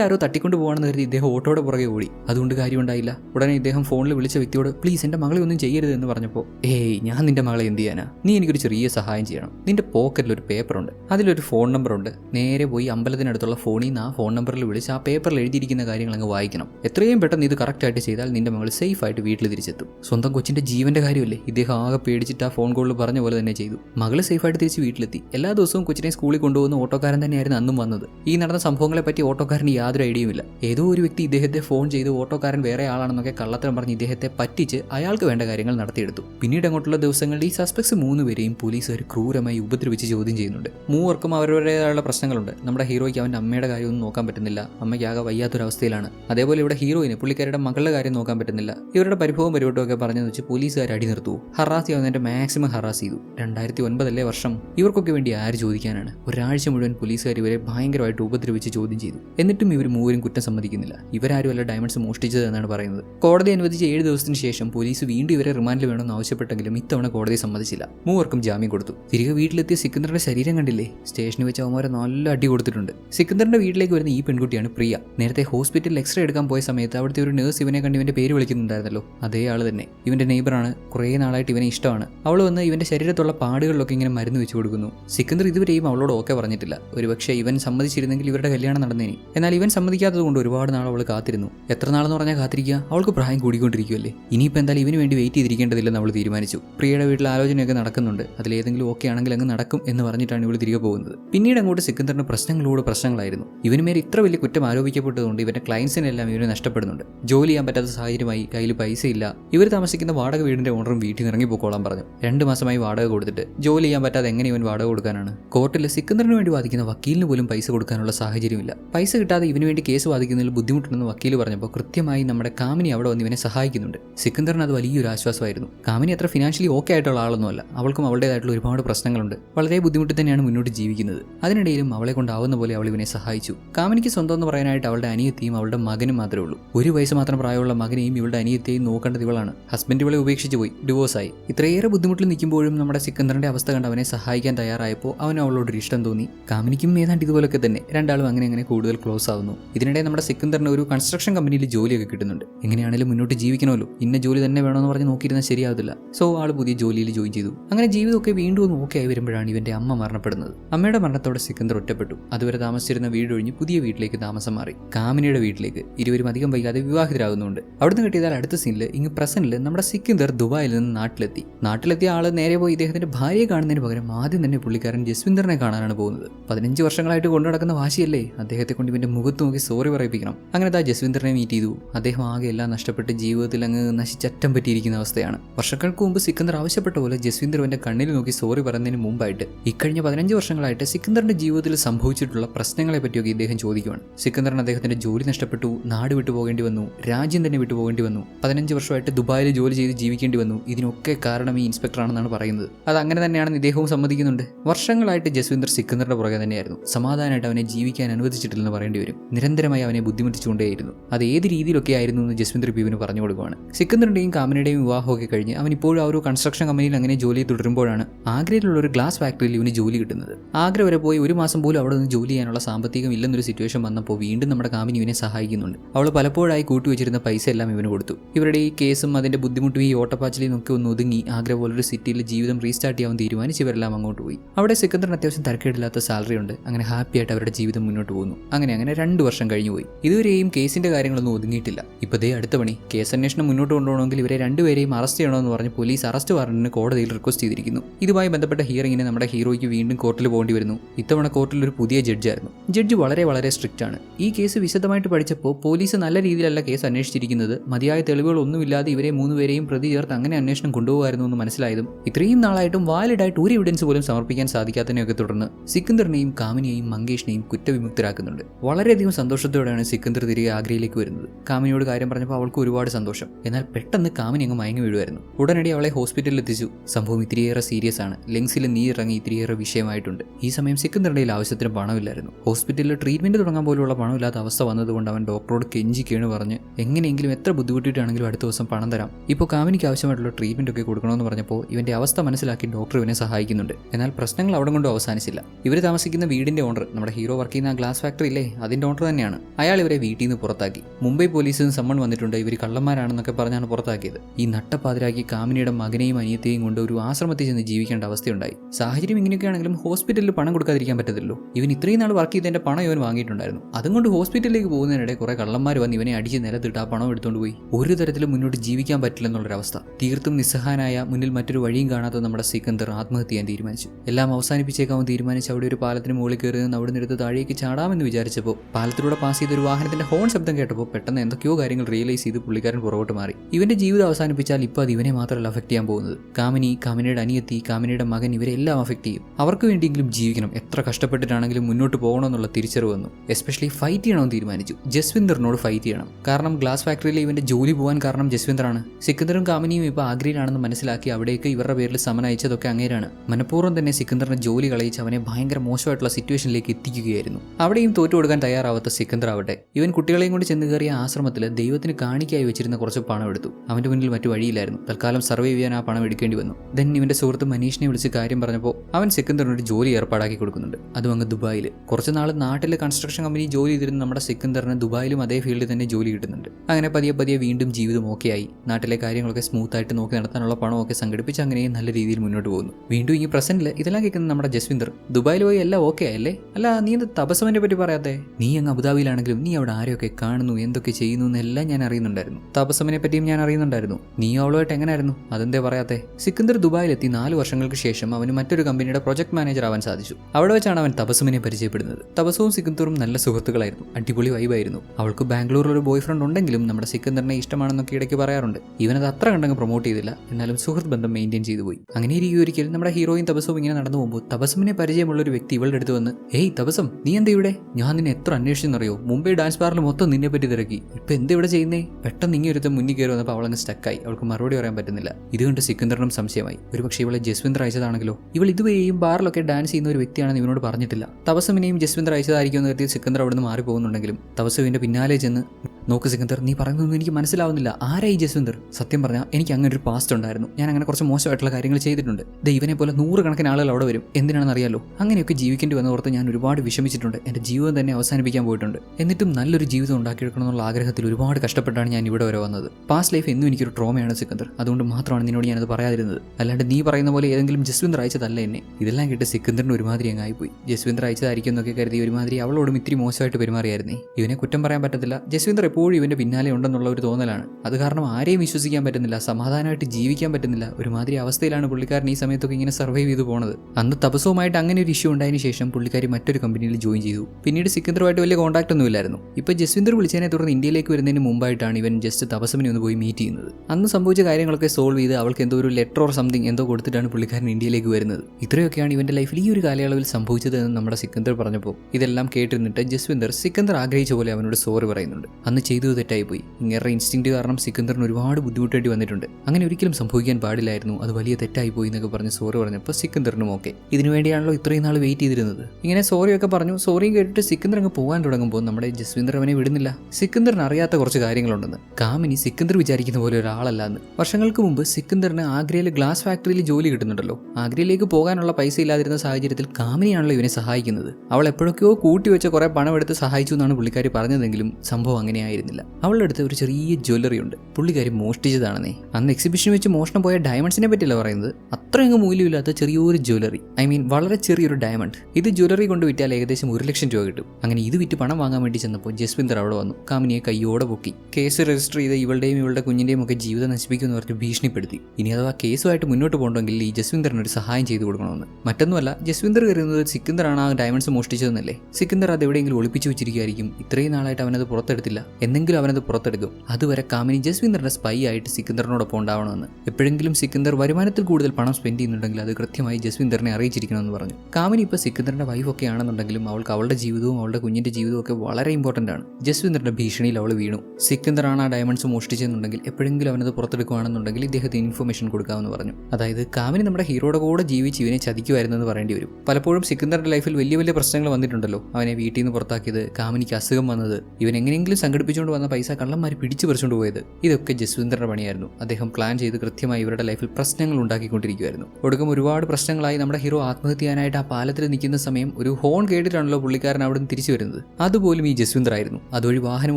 ആരോ തട്ടിക്കൊണ്ട് പോകാണെന്ന് കരുതി ഇദ്ദേഹം ഓട്ടോയുടെ പുറകെ ഓടി. അതുകൊണ്ട് കാര്യമുണ്ടായില്ല. ഉടനെ ഇദ്ദേഹം ഫോണിൽ വിളിച്ച വ്യക്തിയോട് പ്ലീസ് എന്റെ മകളെ ഒന്നും ചെയ്യരുത് എന്ന് പറഞ്ഞപ്പോൾ ഏയ് ഞാൻ നിന്റെ മകളെ എന്ത് ചെയ്യാനാ? നീ എനിക്കൊരു ചെറിയ സഹായം ചെയ്യണം. നിന്റെ പോക്കറ്റിൽ ഒരു പേപ്പർ ഉണ്ട് അതിലൊരു ഫോൺ നമ്പർ ഉണ്ട് നേരെ പോയി അമ്പലത്തിനടുത്തുള്ള ഫോണിൽ നിന്ന് ആ ഫോൺ നമ്പറിൽ വിളിച്ച് ആ പേപ്പറിൽ എഴുതിയിരിക്കുന്ന കാര്യങ്ങൾ അങ്ങ് വായിക്കണം. എത്രയും പെട്ടെന്ന് ഇത് കറക്റ്റ് ആയിട്ട് ചെയ്താൽ നിന്റെ മകൾ സേഫ് ആയിട്ട് വീട്ടിൽ തിരിച്ചെത്തും സ്വന്തം കൊച്ചിന്റെ ജീവന്റെ കാര്യമല്ലേ? ഇദ്ദേഹം ആകെ പേടിച്ചിട്ട് ആ ഫോൺ കോളിൽ പറഞ്ഞ പോലെ തന്നെ ചെയ്തു. മകൾ സേഫായിട്ട് തിരിച്ച് വീട്ടിലെത്തി. എല്ലാ ദിവസവും കൊച്ചിനെ സ്കൂളിൽ കൊണ്ടുപോകുന്ന ഓട്ടോക്കാരൻ തന്നെയായിരുന്നു അന്നും വന്നത്. ഈ നടന്ന സംഭവങ്ങളെ പറ്റി ഓട്ടോക്കാരന് യാതൊരു ഐഡിയയുമില്ല ഏതോ ഒരു വ്യക്തി ഇദ്ദേഹത്തെ ഫോൺ ചെയ്ത് ഓട്ടോക്കാരൻ വേറെ ആളാണെന്നൊക്കെ കള്ളത്തരം പറഞ്ഞ് ഇദ്ദേഹത്തെ പറ്റിച്ച് അയാൾക്ക് വേണ്ട കാര്യങ്ങൾ നടത്തിയെടുത്തു. പിന്നീട് അങ്ങോട്ടുള്ള ദിവസങ്ങളിൽ ഈ സസ്പെക്ട്സ് പേരെയും പോലീസുകാർ ക്രൂരമായി ഉപദ്രവിച്ച് ചോദ്യം ചെയ്യുന്നുണ്ട്. മൂവർക്കും അവരുടേതായുള്ള പ്രശ്നങ്ങളുണ്ട്. നമ്മുടെ ഹീറോയ്ക്ക് അവന്റെ അമ്മയുടെ കാര്യമൊന്നും നോക്കാൻ പറ്റുന്നില്ല. അമ്മയ്ക്ക് ആകെ വയ്യാത്തൊരവസ്ഥയിലാണ്. അതേപോലെ ഇവിടെ ഹീറോയിന് പുള്ളിക്കാരുടെ മകളുടെ കാര്യം നോക്കാൻ പറ്റുന്നില്ല. ഇവരുടെ പരിഭവം പരിവട്ടവും ഒക്കെ പറഞ്ഞെന്ന് വെച്ച് പോലീസുകാർ അടി നിർത്തു ഹറാസ് ചെയ്യാവുന്നതിന്റെ മാക്സിമം ഹറാസ് ചെയ്തു. രണ്ടായിരത്തി ഒൻപതല്ലേ വർഷം? ഇവർക്കൊക്കെ വേണ്ടി ആര് ചോദിക്കാനാണ്? ഒരാഴ്ച മുഴുവൻ പോലീസുകാർ ഇവരെ ഭയങ്കരമായിട്ട് ഉപദ്രവിച്ച് ചോദ്യം ചെയ്തു. എന്നിട്ടും ഇവർ മൂവരും കുറ്റം സമ്മതിക്കുന്നില്ല. ഇവരാരും അല്ല ഡയമണ്ട്സ് മോഷ്ടിച്ചത് എന്നാണ് പറയുന്നത്. കോടതി അനുവദിച്ച ഏഴ് ദിവസത്തിന് ശേഷം പോലീസ് വീണ്ടും ഇവരെ റിമാൻഡിൽ വേണമെന്ന് ആവശ്യപ്പെട്ടെങ്കിലും ഇത്തവണ കോടതി സമ്മതിച്ചില്ല. മൂവർക്കും ജാമ്യം കൊടുത്തു. തിരികെ വീട്ടിലെത്തിയ സിക്കന്ദറിന്റെ ശരീരം കണ്ടില്ലേ? സ്റ്റേഷനിൽ വെച്ച് അവന്മാരെ നല്ല അടി കൊടുത്തിട്ടുണ്ട്. സിക്കന്ദറിന്റെ വീട്ടിലേക്ക് വരുന്ന ഈ പെൺകുട്ടിയാണ് പ്രിയ. നേരത്തെ ഹോസ്പിറ്റലിൽ എക്സ്റേ എടുക്കാൻ പോയ സമയത്ത് അവിടുത്തെ ഒരു നേഴ്സ് ഇവനെ കണ്ട് ഇവന്റെ പേര് വിളിക്കുന്നുണ്ടായിരുന്നല്ലോ. അതേ ആൾ തന്നെ. ഇവന്റെ നെയ്ബറാണ് കുറേ നാളായിട്ട് ഇവനെ ഇഷ്ടമാണ്. അവൾ വന്ന് ഇവന്റെ ശരീരത്തുള്ള പാടുകളിലൊക്കെ ഇങ്ങനെ മരുന്ന് വെച്ച് കൊടുക്കുന്നു. സിക്കന്ദർ ഇതുവരെയും അവളോട് ഓക്കെ പറഞ്ഞിട്ടില്ല. ഒരുപക്ഷെ ഇവൻ സമ്മതിച്ചിരുന്നെങ്കിൽ ഇവരുടെ കല്യാണം നടന്നേനി. എന്നാൽ ഇവൻ സമ്മതിക്കാത്തത് കൊണ്ട് ഒരുപാട് നാൾ അവൾ കാത്തിരുന്നു. എത്ര നാളെന്ന് പറഞ്ഞാൽ കാത്തിരിക്കുക? അവൾക്ക് പ്രായം കൂടിക്കൊണ്ടിരിക്കുമല്ലേ ഇനിയിപ്പോൾ എന്തായാലും ഇവന് വേണ്ടി വെയിറ്റ് ചെയ്തിരിക്കേണ്ടതില്ലെന്ന് അവൾ തീരുമാനിച്ചു. പ്രിയയുടെ വീട്ടിൽ ആലോചനയൊക്കെ നടക്കുന്നുണ്ട്. അതിലേതെങ്കിലും ഓക്കെ ആണെങ്കിൽ അങ്ങ് നടക്കും എന്ന് പറഞ്ഞിട്ടാണ് ഇവൾ തിരികെ പോകുന്നത്. പിന്നീട് അങ്ങോട്ട് സിക്കന്ദറിന് പ്രശ്നങ്ങളോട് പ്രശ്നങ്ങളായിരുന്നു. ഇവന് ഇത്ര വലിയ കുറ്റം ആരോപിക്കപ്പെട്ടതുകൊണ്ട് ഇവന്റെ ക്ലയൻസിനെല്ലാം ഇവന് നഷ്ടപ്പെടുന്നുണ്ട്. ജോലി ചെയ്യാൻ പറ്റാത്ത സാഹചര്യമായി കയ്യിൽ പൈസ ഇല്ല ഇവർ താമസിക്കുന്ന വാടക വീടിന്റെ ഓണറും വീട്ടിൽ നിന്ന് ഇറങ്ങി പറഞ്ഞു. രണ്ട് മാസമായി വാടക കൊടുത്തിട്ട്. ജോലി ചെയ്യാൻ പറ്റാതെ എങ്ങനെ ഇവൻ വാടക കൊടുക്കാനാണ്? കോർട്ടിൽ സിക്കന്ദറിന് വേണ്ടി വാദിക്കുന്ന വക്കീലിന് പോലും പൈസ കൊടുക്കാനുള്ള സാഹചര്യമില്ല. പൈസ കിട്ടാതെ ഇവന് വേണ്ടി കേസ് വാദിക്കുന്നതിൽ ബുദ്ധിമുട്ടുണ്ടെന്ന് വക്കീൽ പറഞ്ഞപ്പോൾ കൃത്യമായി നമ്മുടെ കാമിനി അവിടെ വന്ന് ഇവനെ സഹായിക്കുന്നുണ്ട്. സിക്കന്ദറിന് അത് വലിയൊരു ആശ്വാസമായിരുന്നു. കാമിനി അത്ര ഫിനാൻഷ്യലി ഓക്കെ ആയിട്ടുള്ള ആളൊന്നുമല്ല. അവൾക്കും അവളുടേതായിട്ടുള്ള ഒരുപാട് പ്രശ്നങ്ങളുണ്ട്. വളരെ ബുദ്ധിമുട്ടി തന്നെയാണ് മുന്നോട്ട് ജീവിക്കുന്നത്. അതിനിടയിലും അവളെ കൊണ്ടാവുന്ന പോലെ അവൾ ഇവനെ സഹായിച്ചു. കാമിനിക്ക് സ്വന്തം എന്ന് പറയാനായിട്ട് അവളുടെ അനിയത്തിയും അവളുടെ മകനും മാത്രമേ ഉള്ളൂ. ഒരു വയസ്സ് മാത്രം പ്രായമുള്ള മകനെയും ഇവളുടെ അനിയത്തെയും നോക്കേണ്ടത് ഇവളാണ്. ഹസ്ബൻഡ് ഇവളെ ഉപേക്ഷിച്ച് പോയി. ഡിവോഴ്സായി ഇത്രയേറെ ബുദ്ധിമുട്ടിൽ നിൽക്കുമ്പോഴും നമ്മുടെ സിക്കന്ദറിന്റെ അവസ്ഥ കണ്ട് അവനെ സഹായിക്കാൻ തയ്യാറായപ്പോൾ അവന് അവളോടൊരു ഇഷ്ടം തോന്നി. കാമിനിക്കും ഏതാണ്ട് ഇതുപോലൊക്കെ തന്നെ. രണ്ടാളും അങ്ങനെ അങ്ങനെ കൂടുതൽ ക്ലോസ് ആവുന്നു. ഇതിനിടെ നമ്മുടെ സിക്കന്ദറിന് ഒരു കൺസ്ട്രക്ഷൻ കമ്പനിയിൽ ജോലിയൊക്കെ കിട്ടുന്നുണ്ട്. എങ്ങനെയാണെങ്കിലും മുന്നോട്ട് ജീവിക്കണമല്ലോ. ഇന്ന ജോലി തന്നെ വേണമെന്ന് പറഞ്ഞ് നോക്കിയിരുന്നാൽ ശരിയാവത്തില്ല. സോ ആൾ പുതിയ ജോലിയിൽ ജോയിൻ ചെയ്തു. അങ്ങനെ ജീവിതമൊക്കെ വീണ്ടും ഒന്ന് ഓക്കെ ആയി വരുമ്പോഴാണ് ഇവന്റെ അമ്മ മരണപ്പെടുന്നത്. അമ്മയുടെ മരണത്തോടെ സിക്കന്ദർ ഒറ്റപ്പെട്ടു. അതുവരെ താമസിച്ചിരുന്ന വീടൊഴിഞ്ഞ് പുതിയ വീട്ടിലേക്ക് താമസം മാറി. കാമിനിയുടെ വീട്ടിലേക്ക്. ഇരുവരും അധികം വൈകാതെ വിവാഹിതരാകുന്നുണ്ട്. അവിടുന്ന് കിട്ടിയതാൽ അടുത്ത സീനിൽ ഇങ്ങ് പ്രസന്റിൽ നമ്മുടെ സിക്കന്ദർ ദുബായിൽ നിന്ന് നാട്ടിലെത്തി. നാട്ടിലെത്തിയ ആൾ നേരെ പോയി ഇദ്ദേഹത്തിന്റെ ഭാര്യയെ കാണുന്നതിന് പകരം ആദ്യം തന്നെ പുള്ളിക്കാരൻ ജസ്വിന്ദറിനെ കാണാനാണ് പോകുന്നത്. പതിനഞ്ച് വർഷങ്ങളായിട്ട് കൊണ്ടു നടക്കുന്ന വാശിയല്ലേ? അദ്ദേഹത്തെ കൊണ്ട് ഇവന്റെ മുഖത്ത് നോക്കി സോറി പറയിപ്പിക്കണം. അങ്ങനെ താ ജസ്വിന്ദറിനെ മീറ്റ് ചെയ്തു. അദ്ദേഹം ആകെ എല്ലാം നഷ്ടപ്പെട്ട് ജീവിതത്തിൽ അങ്ങ് നശിച്ചറ്റം പറ്റിയിരിക്കുന്ന അവസ്ഥയാണ്. വർഷങ്ങൾക്ക് മുമ്പ് സിക്കന്ദർ ആവശ്യപ്പെട്ട പോലെ ജസ്വിന്ദർ അവന്റെ കണ്ണിൽ നോക്കി സോറി പറയുന്നതിന് മുമ്പായിട്ട് ഇക്കഴിഞ്ഞ പതിനഞ്ച് വർഷങ്ങളായിട്ട് സിക്കന്ദറിന്റെ ജീവിതത്തിൽ സംഭവിച്ചിട്ടുള്ള പ്രശ്നങ്ങളെ പറ്റിയൊക്കെ ഇദ്ദേഹം ചോദിക്കുവാണ്. സിക്കന്ദറിന് അദ്ദേഹത്തിന്റെ ജോലി നഷ്ടപ്പെട്ടു നാട് വിട്ടു പോകേണ്ടി വന്നു രാജ്യം തന്നെ വിട്ടു പോകേണ്ടി വന്നു പതിനഞ്ച് വർഷമായിട്ട് ദുബായിൽ ജോലി ചെയ്ത് ജീവിക്കേണ്ടി വന്നു. ഇതിനൊക്കെ കാരണം ഈ ഇൻസ്പെക്ടർ ആണെന്നാണ് പറയുന്നത്. അത് അങ്ങനെ തന്നെയാണെന്ന് ഇദ്ദേഹവും സമ്മതിക്കുന്നുണ്ട്. വർഷങ്ങളായിട്ട് ജസ്വിന്ദർ സിക്കന്ദറിന്റെ പുറകെ തന്നെയായിരുന്നു. സമാധാനമായിട്ട് അവനെ ജീവിക്കാൻ അനുവദിച്ചിട്ടില്ലെന്ന് പറയേണ്ടി വരും. നിരന്തരമായി അവനെ ബുദ്ധിമുട്ടിച്ചുകൊണ്ടേയിരുന്നു. അത് ഏത് രീതിയിലൊക്കെ ആയിരുന്നു എന്ന് ജസ്വിന്ദർ പീവിന് പറഞ്ഞു കൊടുക്കുകയാണ് സിക്കന്ദറിന്റെയും കാമനയുടെയും വിവാഹമൊക്കെ കഴിഞ്ഞ് അവൻ ഇപ്പോഴും ആ ഒരു കൺസ്ട്രക്ഷൻ കമ്പനിയിൽ അങ്ങനെ ജോലി തുടരുമ്പോഴാണ് ആഗ്രയിലുള്ള ഒരു ഗ്ലാസ് ഫാക്ടറിയിൽ ഇവന് ജോലി കിട്ടുന്നത്. ആഗ്ര വരെ പോയി ഒരു മാസം പോലും അവിടെ നിന്ന് ജോലി ചെയ്യാനുള്ള സാമ്പത്തികം ഇല്ലെന്നൊരു സിറ്റുവേഷൻ വന്നപ്പോൾ വീണ്ടും നമ്മുടെ കാമിനി ഇവനെ സഹായിക്കുന്നുണ്ട്. അവൾ പലപ്പോഴായി കൂട്ടിവെച്ചിരുന്ന പൈസ എല്ലാം ഇവന് കൊടുത്തു. ഇവരുടെ ഈ കേസും അതിന്റെ ബുദ്ധിമുട്ടും ഈ ഓട്ടപ്പാച്ചിലും ഒക്കെ ഒന്ന് ഒതുങ്ങി ആഗ്ര പോലൊരു സിറ്റിയിൽ ജീവിതം റീസ്റ്റാർട്ട് ചെയ്യാൻ തീരുമാനിച്ച് ഇവരെല്ലാം അങ്ങോട്ട് പോയി. അവിടെ സിക്കന്ദറിന് അത്യാവശ്യം തരക്കേടില്ലാത്ത സാലറി ഉണ്ട്. അങ്ങനെ ഹാപ്പി ആയിട്ട് അവരുടെ ജീവിതം മുന്നോട്ട് പോകുന്നു. അങ്ങനെ അങ്ങനെ രണ്ട് വർഷം കഴിഞ്ഞു പോയി. ഇതുവരെയും കേസിന്റെ കാര്യങ്ങളൊന്നും ഒതുങ്ങിയിട്ടില്ല. ഇപ്പൊ ദേ അടുത്ത പണി. കേസ് അന്വേഷണം മുന്നോട്ട് കൊണ്ടുപോകണമെങ്കിൽ ഇവരെ രണ്ടുപേരെയും അറസ്റ്റ് ചെയ്യണമെന്ന് പറഞ്ഞ് പോലീസ് അറസ്റ്റ് വാറന്റിന് കോടതിയിൽ റിക്വസ്റ്റ് ചെയ്തിരിക്കുന്നു. ഇതുമായി ബന്ധപ്പെട്ട ഹിയറിംഗിന് നമ്മുടെ ഹീറോയ്ക്ക് വീണ്ടും കോർട്ടിൽ പോകേണ്ടി വരുന്നു. ഇത്തവണ കോർട്ടിൽ ഒരു പുതിയ ജഡ്ജായിരുന്നു ജഡ്ജ് വളരെ വളരെ സ്ട്രിക്റ്റ് ആണ്. ഈ കേസ് വിശദമായിട്ട് പഠിച്ചപ്പോൾ പോലീസ് നല്ല രീതിയിലല്ല കേസ് അന്വേഷിച്ചിരിക്കുന്നത്. മതിയായ തെളിവുകളൊന്നുമില്ലാതെ ഇവരെ മൂന്നുപേരെയും പ്രതി ചേർത്ത് അങ്ങനെ അന്വേഷണം കൊണ്ടുപോകായിരുന്നു എന്ന് മനസ്സിലായതും ഇത്രയും നാളായിട്ടും വാലിഡായിട്ട് ഒരു എവിഡൻസ് പോലും സമർപ്പിക്കാൻ സാധിക്കാത്തതിനെയൊക്കെ തുടർന്ന് സിക്കന്ദറിനെയും കാമിനിയെയും കാമിനിയെയും മങ്കേഷിനെയും കുറ്റവിമുക്തരാക്കുന്നുണ്ട്. വളരെയധികം സന്തോഷത്തോടെയാണ് സിക്കന്ദർ തിരികെ ആഗ്രയിലേക്ക് വരുന്നത്. കാമിനിയോട് കാര്യം പറഞ്ഞപ്പോൾ അവൾക്ക് ഒരുപാട് സന്തോഷം. എന്നാൽ പെട്ടെന്ന് കാമിനി അങ്ങ് മയങ്ങി വീഴുമായിരുന്നു. ഉടനടി അവളെ ഹോസ്പിറ്റലിൽ എത്തിച്ചു. സംഭവം ഇത്തിരിയേറെ സീരിയസ് ആണ്. ലെങ്സിൽ നീരിറങ്ങി ഇത്തിരിയേറെ വിഷയമായിട്ടുണ്ട്. ഈ സമയം സിക്കന്ദറിന്റെ ആവശ്യത്തിന് പണമില്ലായിരുന്നു. ഹോസ്പിറ്റലിൽ ട്രീറ്റ്മെന്റ് തുടങ്ങാൻ പോലുള്ള പണമില്ലാത്ത അവസ്ഥ വന്നതുകൊണ്ട് അവൻ ഡോക്ടറോട് കെഞ്ചി കേണു പറഞ്ഞ് എങ്ങനെയെങ്കിലും എത്ര ബുദ്ധിമുട്ടിയിട്ടാണെങ്കിലും അടുത്ത ദിവസം പണം തരാം. ഇപ്പോൾ കാമിനിക്ക് ആവശ്യമായിട്ടുള്ള ട്രീറ്റ്മെന്റ് ഒക്കെ കൊടുക്കണമെന്ന് പറഞ്ഞപ്പോൾ ഇവന്റെ അവസ്ഥ മനസ്സിലാക്കി ഡോക്ടർ ഇവനെ സഹായിക്കുന്നുണ്ട്. എന്നാൽ പ്രശ്നങ്ങൾ അവിടെ കൊണ്ടും അവസാനിച്ചില്ല. ഇവർ താമസിക്കുന്ന വീടിന്റെ ഓണർ നമ്മുടെ ഹീറോ വർക്ക് ചെയ്യുന്ന ഗ്ലാസ് ഫാക്ടറി ഇല്ലേ? അതിന്റെ ഓണർ തന്നെയാണ്. അയാൾ ഇവരെ വീട്ടിൽ നിന്ന് പുറത്താക്കി. മുംബൈ പോലീസിൽ സമ്മൺ വന്നിട്ടുണ്ട് ഇവർ കള്ളന്മാരാണെന്നൊക്കെ പറഞ്ഞാണ് പുറത്താക്കിയത്. ഈ നട്ടപ്പാതിരാക്കി കാമിനിയുടെ മകനെയും അനിയത്തെയും കൊണ്ട് ഒരു ആശ്രമത്തിൽ ചെന്ന് ജീവിക്കേണ്ട അവസ്ഥയുണ്ടായി. സാഹചര്യം ഇങ്ങനെയൊക്കെയാണെങ്കിലും ഹോസ്പിറ്റലിൽ പണം കൊടുക്കാതിരിക്കാൻ പറ്റത്തില്ലല്ലോ. ഇവൻ ഇത്രയും നാൾ വർക്ക് ചെയ്തതിന്റെ പണം ഇവൻ വാങ്ങിയിട്ടുണ്ടായിരുന്നു. അതുകൊണ്ട് ഹോസ്പിറ്റലിലേക്ക് പോകുന്നതിനിടെ കുറെ കള്ളന്മാർ വന്ന് ഇവനെ അടിച്ച് നിലത്തിട്ട് ആ പണം എടുത്തുകൊണ്ട് പോയി. ഒരു തരത്തിലും മുന്നോട്ട് ജീവിക്കാൻ പറ്റില്ലെന്നുള്ളൊരവസ്ഥ. തീർത്തും നിസ്സഹായനായ മുന്നിൽ മറ്റൊരു വഴിയും കാണാത്ത നമ്മുടെ സിക്കന്ദർ ആത്മഹത്യ ചെയ്യാൻ തീരുമാനിച്ചു. എല്ലാം അവസാനിപ്പിച്ചേക്കാവും തീരുമാനിച്ച് അവിടെ ഒരു പാലത്തിന് മുകളിൽ കയറി നിന്ന് അവിടെ നിന്നെടുത്ത് താഴേക്ക് ചാടാമെന്ന് വിചാരിച്ചപ്പോൾ പാലത്തിലൂടെ പാസ് ചെയ്ത ഒരു വാഹനത്തിന്റെ ഹോൺ ശബ്ദം കേട്ടപ്പോൾ പെട്ടെന്ന് എന്തൊക്കെയോ കാര്യങ്ങൾ റിയലൈസ് ചെയ്ത് പുള്ളിക്കാരൻ പുറകോട്ട് മാറി. ഇവന്റെ ജീവിതം അവസാനിപ്പിച്ചാൽ ഇപ്പോൾ അത് ഇവനെ മാത്രമല്ല അഫക്ട് ചെയ്യാൻ പോകുന്നത്. കാമിനി കാമിനിയുടെ അനിയത്തി കാമിനിയുടെ മകൻ ഇവരെല്ലാം അഫക്ട് ചെയ്യും. അവർക്ക് വേണ്ടിയെങ്കിലും ജീവിക്കണം. എത്ര കഷ്ടപ്പെട്ടിട്ടാണെങ്കിലും മുന്നോട്ട് പോകണമെന്നുള്ള തിരിച്ചറിവ് വന്നു. എസ്പെഷ്യലി ഫൈറ്റ് ചെയ്യണമെന്ന് തീരുമാനിച്ചു. ജസ്വിന്ദറിനോട് ഫൈറ്റ് ചെയ്യണം. കാരണം ഗ്ലാസ് ഫാക്ടറിയിൽ ഇവന്റെ ജോലി പോകാൻ കാരണം ജസ്വിന്ദറാണ്. സിക്കന്ദറും കാമിനിയും ഇപ്പോൾ ആഗ്രയിലാണെന്ന് മനസ്സിലാക്കി അവിടേക്ക് ഇവരുടെ പേരിൽ സമൻ അയച്ചതൊക്കെ അങ്ങേരാണ്. മനഃപൂർവം തന്നെ സിക്കന്ദറിന്റെ ജോലി കളയിച്ച് അവനെ ഭയങ്കര മോശമായിട്ടുള്ള സിറ്റുവേഷനിലേക്ക് എത്തിക്കുകയായിരുന്നു. അവിടെയും തോറ്റു കൊടുക്കാൻ തയ്യാറാവാത്ത സിക്കന്ദർ ആവട്ടെ. ഇവൻ കുട്ടികളെയും കൊണ്ട് ചെന്ന് കയറിയ ആശ്രമത്തിൽ ദൈവത്തിന് കാണിക്കായി വെച്ചിരുന്ന കുറച്ച് പണം എടുത്തു. അവന്റെ മുന്നിൽ മറ്റു വഴിയില്ലായിരുന്നു. തൽക്കാലം സർവൈവ് ചെയ്യാൻ ആ പണം എടുക്കേണ്ടി വന്നു. ദെൻ ഇവന്റെ സുഹൃത്ത് മനീഷിനെ വിളിച്ച് കാര്യം പറഞ്ഞപ്പോൾ അവൻ സിക്കന്ദറിനൊരു ജോലി ഏർപ്പാടാക്കി കൊടുക്കുന്നുണ്ട്. അതും അങ്ങ് ദുബായിൽ കുറച്ച് നാൾ നാട്ടിലെ കൺസ്ട്രക്ഷൻ കമ്പനി ജോലി ചെയ്തിരുന്ന നമ്മുടെ സിക്കന്ദറിന് ദുബായിലും അതേ ഫീൽഡിൽ തന്നെ ജോലി കിട്ടുന്നുണ്ട്. അങ്ങനെ പതിയെ പതിയെ വീണ്ടും ജീവിതം ഓക്കെ ആയി. നാട്ടിലെ കാര്യങ്ങളൊക്കെ സ്മൂത്ത് ആയിട്ട് നോക്കി നടത്താനുള്ള പണമൊക്കെ സംഘടിപ്പിച്ച് അങ്ങനെ നല്ല രീതിയിൽ മുന്നോട്ട് പോകുന്നു. വീണ്ടും ഈ പ്രസന്റിൽ ഇതെല്ലാം കേൾക്കുന്ന നമ്മുടെ ജസ്വിന്ദർ ദുബായിൽ പോയി എല്ലാം ഓക്കെ ആയല്ലേ? അല്ല നീ എന്ത് തപസ്സവനെ പറ്റി പറയാതെ നീ അങ്ങ് അബുദാബിയിലാണെങ്കിലും നീ അവിടെ ആരെയൊക്കെ കാണുന്നു എന്തൊക്കെ ചെയ്യുന്നു എന്നെല്ലാം ഞാൻ അറിയുന്നുണ്ടായിരുന്നു. തപസ്സവനെ പറ്റിയും ഞാൻ അറിയുന്നുണ്ടായിരുന്നു. നീ അവളുമായിട്ട് എങ്ങനെയായിരുന്നു അതെന്തേ പറയാതെ സിക്കന്ദർ ദുബായിലെത്തി നാല് വർഷങ്ങൾക്ക് ശേഷം അവന് മറ്റൊരു കമ്പനിയുടെ പ്രൊജക്ട് മാനേജർ ആവാൻ സാധിച്ചു. അവിടെ വെച്ചാണ് അവൻ തപസ്സുമിനെ പരിചയപ്പെടുന്നത്. തപസവും സിക്കന്ദറും നല്ല സുഹൃത്തുക്കളായിരുന്നു. അടിപൊളി വൈബായിരുന്നു. അവൾക്ക് ബാംഗ്ലൂരിൽ ഒരു ബോയ് ഫ്രണ്ട് ഉണ്ടെങ്കിലും നമ്മുടെ സിക്കന്ദറിനെ ഇഷ്ടമാണെന്നൊക്കെ ഇടയ്ക്ക് പറയാറുണ്ട്. ഇവനത് അത്ര കണ്ടങ്ങ് പ്രൊമോട്ട് ചെയ്തില്ല. എന്നാലും സുഹൃത്ത് ബന്ധം മെയിന്റെയിൻ ചെയ്തു പോയി. അങ്ങനെ ഇരിക്കും ഒരിക്കൽ നമ്മുടെ ഹീറോയും തപസവും ഇങ്ങനെ നടന്നു പോകുമ്പോൾ തപസ്സുമിനെ പരിചയമുള്ള ഒരു വ്യക്തി ഇവളുടെ അടുത്ത് വന്ന് ഏയ് തപസം നീ എന്താ ഇവിടെ? ഞാൻ നിന്നെ എത്ര അന്വേഷിച്ചെന്നറിയോ? മുംബൈ ഡാൻസ് ബാറിൽ മൊത്തം നിന്നെ പറ്റി തിരക്കി. ഇപ്പൊ എന്താ ഇവിടെ ചെയ്യുന്നേ? പെട്ടെന്ന് ഇങ്ങനെ ഒരുത്തം മുന്നിൽ കയറി വന്നപ്പോൾ അവളങ്ങ് സ്റ്റക്കായി അവൾക്ക് മറുപടി പറയാൻ പറ്റുന്നില്ല. ഇത് കണ്ട് സിക്കന്ദറിനും സംശയമായി. ഒരുപക്ഷെ ഇവളെ ജസ്വിന്ദർ അയച്ചതാണെങ്കിലോ? ഇവൾ ഇതുവരെയും ബാറിലൊക്കെ ഡാൻസ് ചെയ്യുന്ന ഒരു വ്യക്തിയാണെന്ന് ഇവനോട് പറഞ്ഞിട്ടില്ല. തപസമിനെയും ജസ്വിന്ദർ അയച്ചതായിരിക്കും എന്ന് കരുതി സിക്കന്ദർ അവിടുന്ന് മാറിപ്പോകുന്നുണ്ടെങ്കിലും ഇവന്റെ പിന്നാലെ ചെന്ന് നോക്ക് സിക്കന്ദർ നീ പറയുന്നതൊന്നും എനിക്ക് മനസ്സിലാവുന്നില്ല. ആരായി ജസ്വിന്ദർ? സത്യം പറഞ്ഞാൽ എനിക്ക് അങ്ങനെ ഒരു പാസ്റ്റ് ഉണ്ടായിരുന്നു. ഞാൻ അങ്ങനെ കുറച്ച് മോശമായിട്ടുള്ള കാര്യങ്ങൾ ചെയ്തിട്ടുണ്ട്. ദൈവനെ പോലെ നൂറുകണക്കിന് ആളുകൾ അവിടെ വരും. എന്തിനാണെന്ന് അറിയാലോ അങ്ങനെയൊക്കെ ജീവിക്കേണ്ടി വന്ന ഓർത്ത് ഞാൻ ഒരുപാട് വിഷമിച്ചിട്ടുണ്ട്. എന്റെ ജീവിതം തന്നെ അവസാനിപ്പിക്കാൻ പോയിട്ടുണ്ട്. എന്നിട്ടും നല്ലൊരു ജീവിതം ഉണ്ടാക്കിയെടുക്കണമെന്നുള്ള ആഗ്രഹത്തിൽ ഒരുപാട് കഷ്ടപ്പെട്ടാണ് ഞാൻ ഇവിടെ വരെ വന്നത്. പാസ്റ്റ് ലൈഫ് എന്നും എനിക്കൊരു ട്രോമയാണ് സിക്കന്ദർ. അതുകൊണ്ട് മാത്രമാണ് നിന്നോട് ഞാനത് പറയാതിരുന്നത്. അല്ലാണ്ട് നീ പറയുന്ന പോലെ ഏതെങ്കിലും ജസ്വിന്ദർ അയച്ചതല്ല എന്നെ. ഇതെല്ലാം കേട്ട് സിക്കന്ദറിന് ഒരുമാതിരി അങ്ങായിപ്പോയി ജസ്വിന്ദർ അയച്ചതായിരിക്കും എന്നൊക്കെ കരുതി ഒരുമാതിരി അവളോടും ഇത്തിരി മോശമായിട്ട് പെരുമാറിയായിരുന്നേ. ഇവനെ കുറ്റം പറയാൻ പറ്റത്തില്ല. ജസ്വിന്ദർ എപ്പോഴും ഇവന്റെ പിന്നാലെ ഉണ്ടെന്നുള്ള ഒരു തോന്നലാണ്. അത് കാരണം ആരെയും വിശ്വസിക്കാൻ പറ്റുന്നില്ല. സമാധാനമായിട്ട് ജീവിക്കാൻ പറ്റുന്നില്ല. ഒരുമാതിരി അവസ്ഥയിലാണ് പുള്ളിക്കാരൻ ഈ സമയത്തൊക്കെ ഇങ്ങനെ സർവൈവ് ചെയ്തു പോണത്. അന്ന് തപസവുമായിട്ട് അങ്ങനെ ഒരു ഇഷ്യൂ ഉണ്ടായതിനു ശേഷം പുള്ളിക്കാരി മറ്റൊരു കമ്പനിയിൽ ജോയിൻ ചെയ്തു. പിന്നീട് സിക്കന്ദറുമായിട്ട് വലിയ കോൺടാക്ട് ഒന്നും ഇല്ലായിരുന്നു. ഇപ്പൊ ജസ്വിന്ദർ വിളിച്ചതിനെ തുടർന്ന് ഇന്ത്യയിലേക്ക് വരുന്നതിന് മുമ്പായിട്ടാണ് ഇവൻ ജസ്റ്റ് തപസ്സമിനെ ഒന്ന് പോയി മീറ്റ് ചെയ്യുന്നത്. അന്ന് സംഭവിച്ച കാര്യങ്ങളൊക്കെ സോൾവ് ചെയ്ത് അവൾക്ക് എന്തോ ഒരു ലെറ്റർ ഓർ സംതിങ് എന്തോ കൊടുത്തിട്ടാണ് പുള്ളിക്കാരൻ ഇന്ത്യയിലേക്ക് വരുന്നത്. ഇത്രയൊക്കെയാണ് ഇവന്റെ ലൈഫിൽ ഈ ഒരു കാലയളവിൽ സംഭവിച്ചത് എന്ന് നമ്മുടെ സിക്കന്ദർ പറഞ്ഞപ്പോൾ ഇതെല്ലാം കേട്ടിരുന്നിട്ട് ജസ്വിന്ദർ സിക്കന്ദർ ആഗ്രഹിച്ച പോലെ അവനോട് സോറി പറയുന്നുണ്ട്. അന്ന് ചെയ്തു തെറ്റായി പോയി ഇങ്ങേറെ ഇൻസ്റ്റിങ്ക്റ്റ് കാരണം സിക്കന്ദറിന് ഒരുപാട് ബുദ്ധിമുട്ടേണ്ടി വന്നിട്ടുണ്ട്. അങ്ങനെ ഒരിക്കലും സംഭവിക്കാൻ പാടില്ലായിരുന്നു. അത് വലിയ തെറ്റായി പോയി എന്നൊക്കെ പറഞ്ഞ് സോറി പറഞ്ഞപ്പോൾ സിക്കന്ദറിനും ഓക്കെ ഇതിനു വേണ്ടിയാണല്ലോ ഇത്രയും നാൾ വെയിറ്റ് ചെയ്തിരുന്നത്. ഇങ്ങനെ സോറിയൊക്കെ പറഞ്ഞു. സോറിയും കേട്ടിട്ട് സിക്കന്ദർ അങ്ങ് പോകാൻ തുടങ്ങുമ്പോൾ നമ്മുടെ ജസ്വിന്ദർ അവനെ വിടുന്നില്ല. സിക്കന്ദറിന് അറിയാത്ത കുറച്ച് കാര്യങ്ങളുണ്ടെന്ന്. കാമിനി സിക്കന്ദർ വിചാരിക്കുന്ന പോലെ ഒരാളല്ല എന്ന് വർഷങ്ങൾക്ക് മുമ്പ് സിക്കന്ദറിന് ആഗ്രയിലെ ഗ്ലാസ് ഫാക്ടറിയിൽ ജോലി കിട്ടുന്നുണ്ടല്ലോ. ആഗ്രയിലേക്ക് പോകാനുള്ള പൈസ ഇല്ലാതിരുന്ന സാഹചര്യത്തിൽ കാമിനിയാണല്ലോ ഇവനെ സഹായിക്കുന്നത്. അവൾ എപ്പോഴൊക്കെയോ കൂട്ടി വെച്ച കുറെ പണം എടുത്ത് സഹായിച്ചു എന്നാണ് പുള്ളിക്കാരി പറഞ്ഞതെങ്കിലും സംഭവം അങ്ങനെയായിരുന്നില്ല. അവളുടെ അടുത്ത് ഒരു ചെറിയ ജ്വല്ലറി ഉണ്ട്. പുള്ളിക്കാരി മോഷ്ടിച്ചതാണെന്നേ. അന്ന് എക്സിബിഷൻ വെച്ച് മോഷണം പോയ ഡയമണ്ട്സിനെ പറ്റിയല്ല പറയുന്നത്? അത്രയങ്ങ് മൂല്യമില്ലാത്ത ചെറിയൊരു ജ്വല്ലറി. ഐ മീൻ വളരെ ചെറിയൊരു ഡയമണ്ട് ഇത് ജ്വല്ലറി കൊണ്ട് വിറ്റാൽ ഏകദേശം ഒരു ലക്ഷം രൂപ കിട്ടും. അങ്ങനെ ഇത് വിറ്റ് പണം വാങ്ങാൻ വേണ്ടി ചെന്നപ്പോൾ ജസ്വിന്ദർ അവിടെ വന്നു. കാമിനിയെ കയ്യോടെ പൊക്കി. കേസ് രജിസ്റ്റർ ചെയ്ത് ഇവളുടെയും ഇവളുടെ കുഞ്ഞിന്റെയും ഒക്കെ ജീവിതം നശിപ്പിക്കുമെന്ന് പറഞ്ഞ് ഭീഷണിപ്പെടുത്തി. ഇനി അഥവാ കേസുമായിട്ട് മുന്നോട്ട് പോകണമെങ്കിൽ ഈ ജസ്വിന്ദറിന് ഒരു സഹായം ചെയ്തു കൊടുക്കണമെന്ന്. മറ്റൊന്നുമല്ല ജസ്വിന്ദർ കരുതുന്നത് സിക്കന്ദറാണ് ആ ഡയമണ്ട്സ് മോഷ്ടിച്ചതെന്നല്ലേ? സിക്കിന്ദർ അത് എവിടെയെങ്കിലും ഒളിപ്പിച്ചു വെച്ചിരിക്കുകയായിരിക്കും. ഇത്രയും നാളായിട്ട് അവനത് പുറത്തെടുത്തില്ല. എന്തെങ്കിലും അവനത് പുറത്തെടുക്കും. അതുവരെ കാമിനി ജസ്വിന്ദറിന്റെ സ്പൈ ആയിട്ട് സിക്കിന്ദറിനോടൊപ്പം ഉണ്ടാവണമെന്ന്. എപ്പോഴെങ്കിലും സിക്കിന്ദർ വരുമാനത്തിൽ കൂടുതൽ പണം സ്പെൻഡ് ചെയ്യുന്നുണ്ടെങ്കിൽ അത് കൃത്യമായി ജസ്വിന്ദറിനെ അറിയിച്ചിരിക്കണമെന്ന് പറഞ്ഞു. കാമിനി ഇപ്പോൾ സിക്കിന്ദറിന്റെ വൈഫ് ഒക്കെ ആണെന്നുണ്ടെങ്കിലും അവൾക്ക് അവളുടെ ജീവിതവും അവളുടെ കുഞ്ഞിന്റെ ജീവിതവും ഒക്കെ വളരെ ഇമ്പോർട്ടന്റ് ആണ്. ജസ്വിന്ദറിന്റെ ഭീഷണിയിൽ അവൾ വീണു. സിക്കന്ദറാണ് ആ ഡയമണ്ട്സ് മോഷ്ടിച്ചെന്നുണ്ടെങ്കിൽ എപ്പോഴെങ്കിലും അവനത് പുറത്തെടുക്കുകയാണെന്നുണ്ടെങ്കിൽ ഇദ്ദേഹത്തിന് ഇൻഫർമേഷൻ കൊടുക്കാമെന്ന് പറഞ്ഞു. അതായത് കാമിനി നമ്മുടെ ഹീറോയുടെ കൂടെ ജീവിച്ച് ഇവനെ ചതിക്കുമായിരുന്നു എന്ന് പറയേണ്ടി വരും. പലപ്പോഴും സിക്കന്ദറിന്റെ ലൈഫിൽ വലിയ വലിയ പ്രശ്നങ്ങൾ വന്നിട്ടുണ്ടല്ലോ. അവനെ വീട്ടിൽ നിന്ന് പുറത്താക്കിയത് കാമിനിക്ക് അസുഖം വന്നത് ഇവൻ എങ്ങനെയെങ്കിലും സംഘടിപ്പിച്ചുകൊണ്ട് വന്ന പൈസ കള്ളന്മാർ പിടിച്ചു പറിച്ചുകൊണ്ട് പോയത് ഇതൊക്കെ ജസ്വിന്ദറിന്റെ പണിയായിരുന്നു. അദ്ദേഹം പ്ലാൻ ചെയ്ത് കൃത്യമായി ഇവരുടെ ലൈഫിൽ പ്രശ്നങ്ങൾ ഉണ്ടാക്കിക്കൊണ്ടിരിക്കുമായിരുന്നു ഒടുക്കം ഒരുപാട് പ്രശ്നങ്ങളായി നമ്മുടെ ഹീറോ ആത്മഹത്യ ആ പാലത്തിൽ നിൽക്കുന്ന സമയം ഒരു ഹോൺ കേട്ടിട്ടാണല്ലോ പുള്ളിക്കാരൻ അവിടെ നിന്ന് തിരിച്ചു വരുന്നത്. അതുപോലും ഈ ജസ്വിന്ദർ ആയിരുന്നു അതുവഴി വാഹനം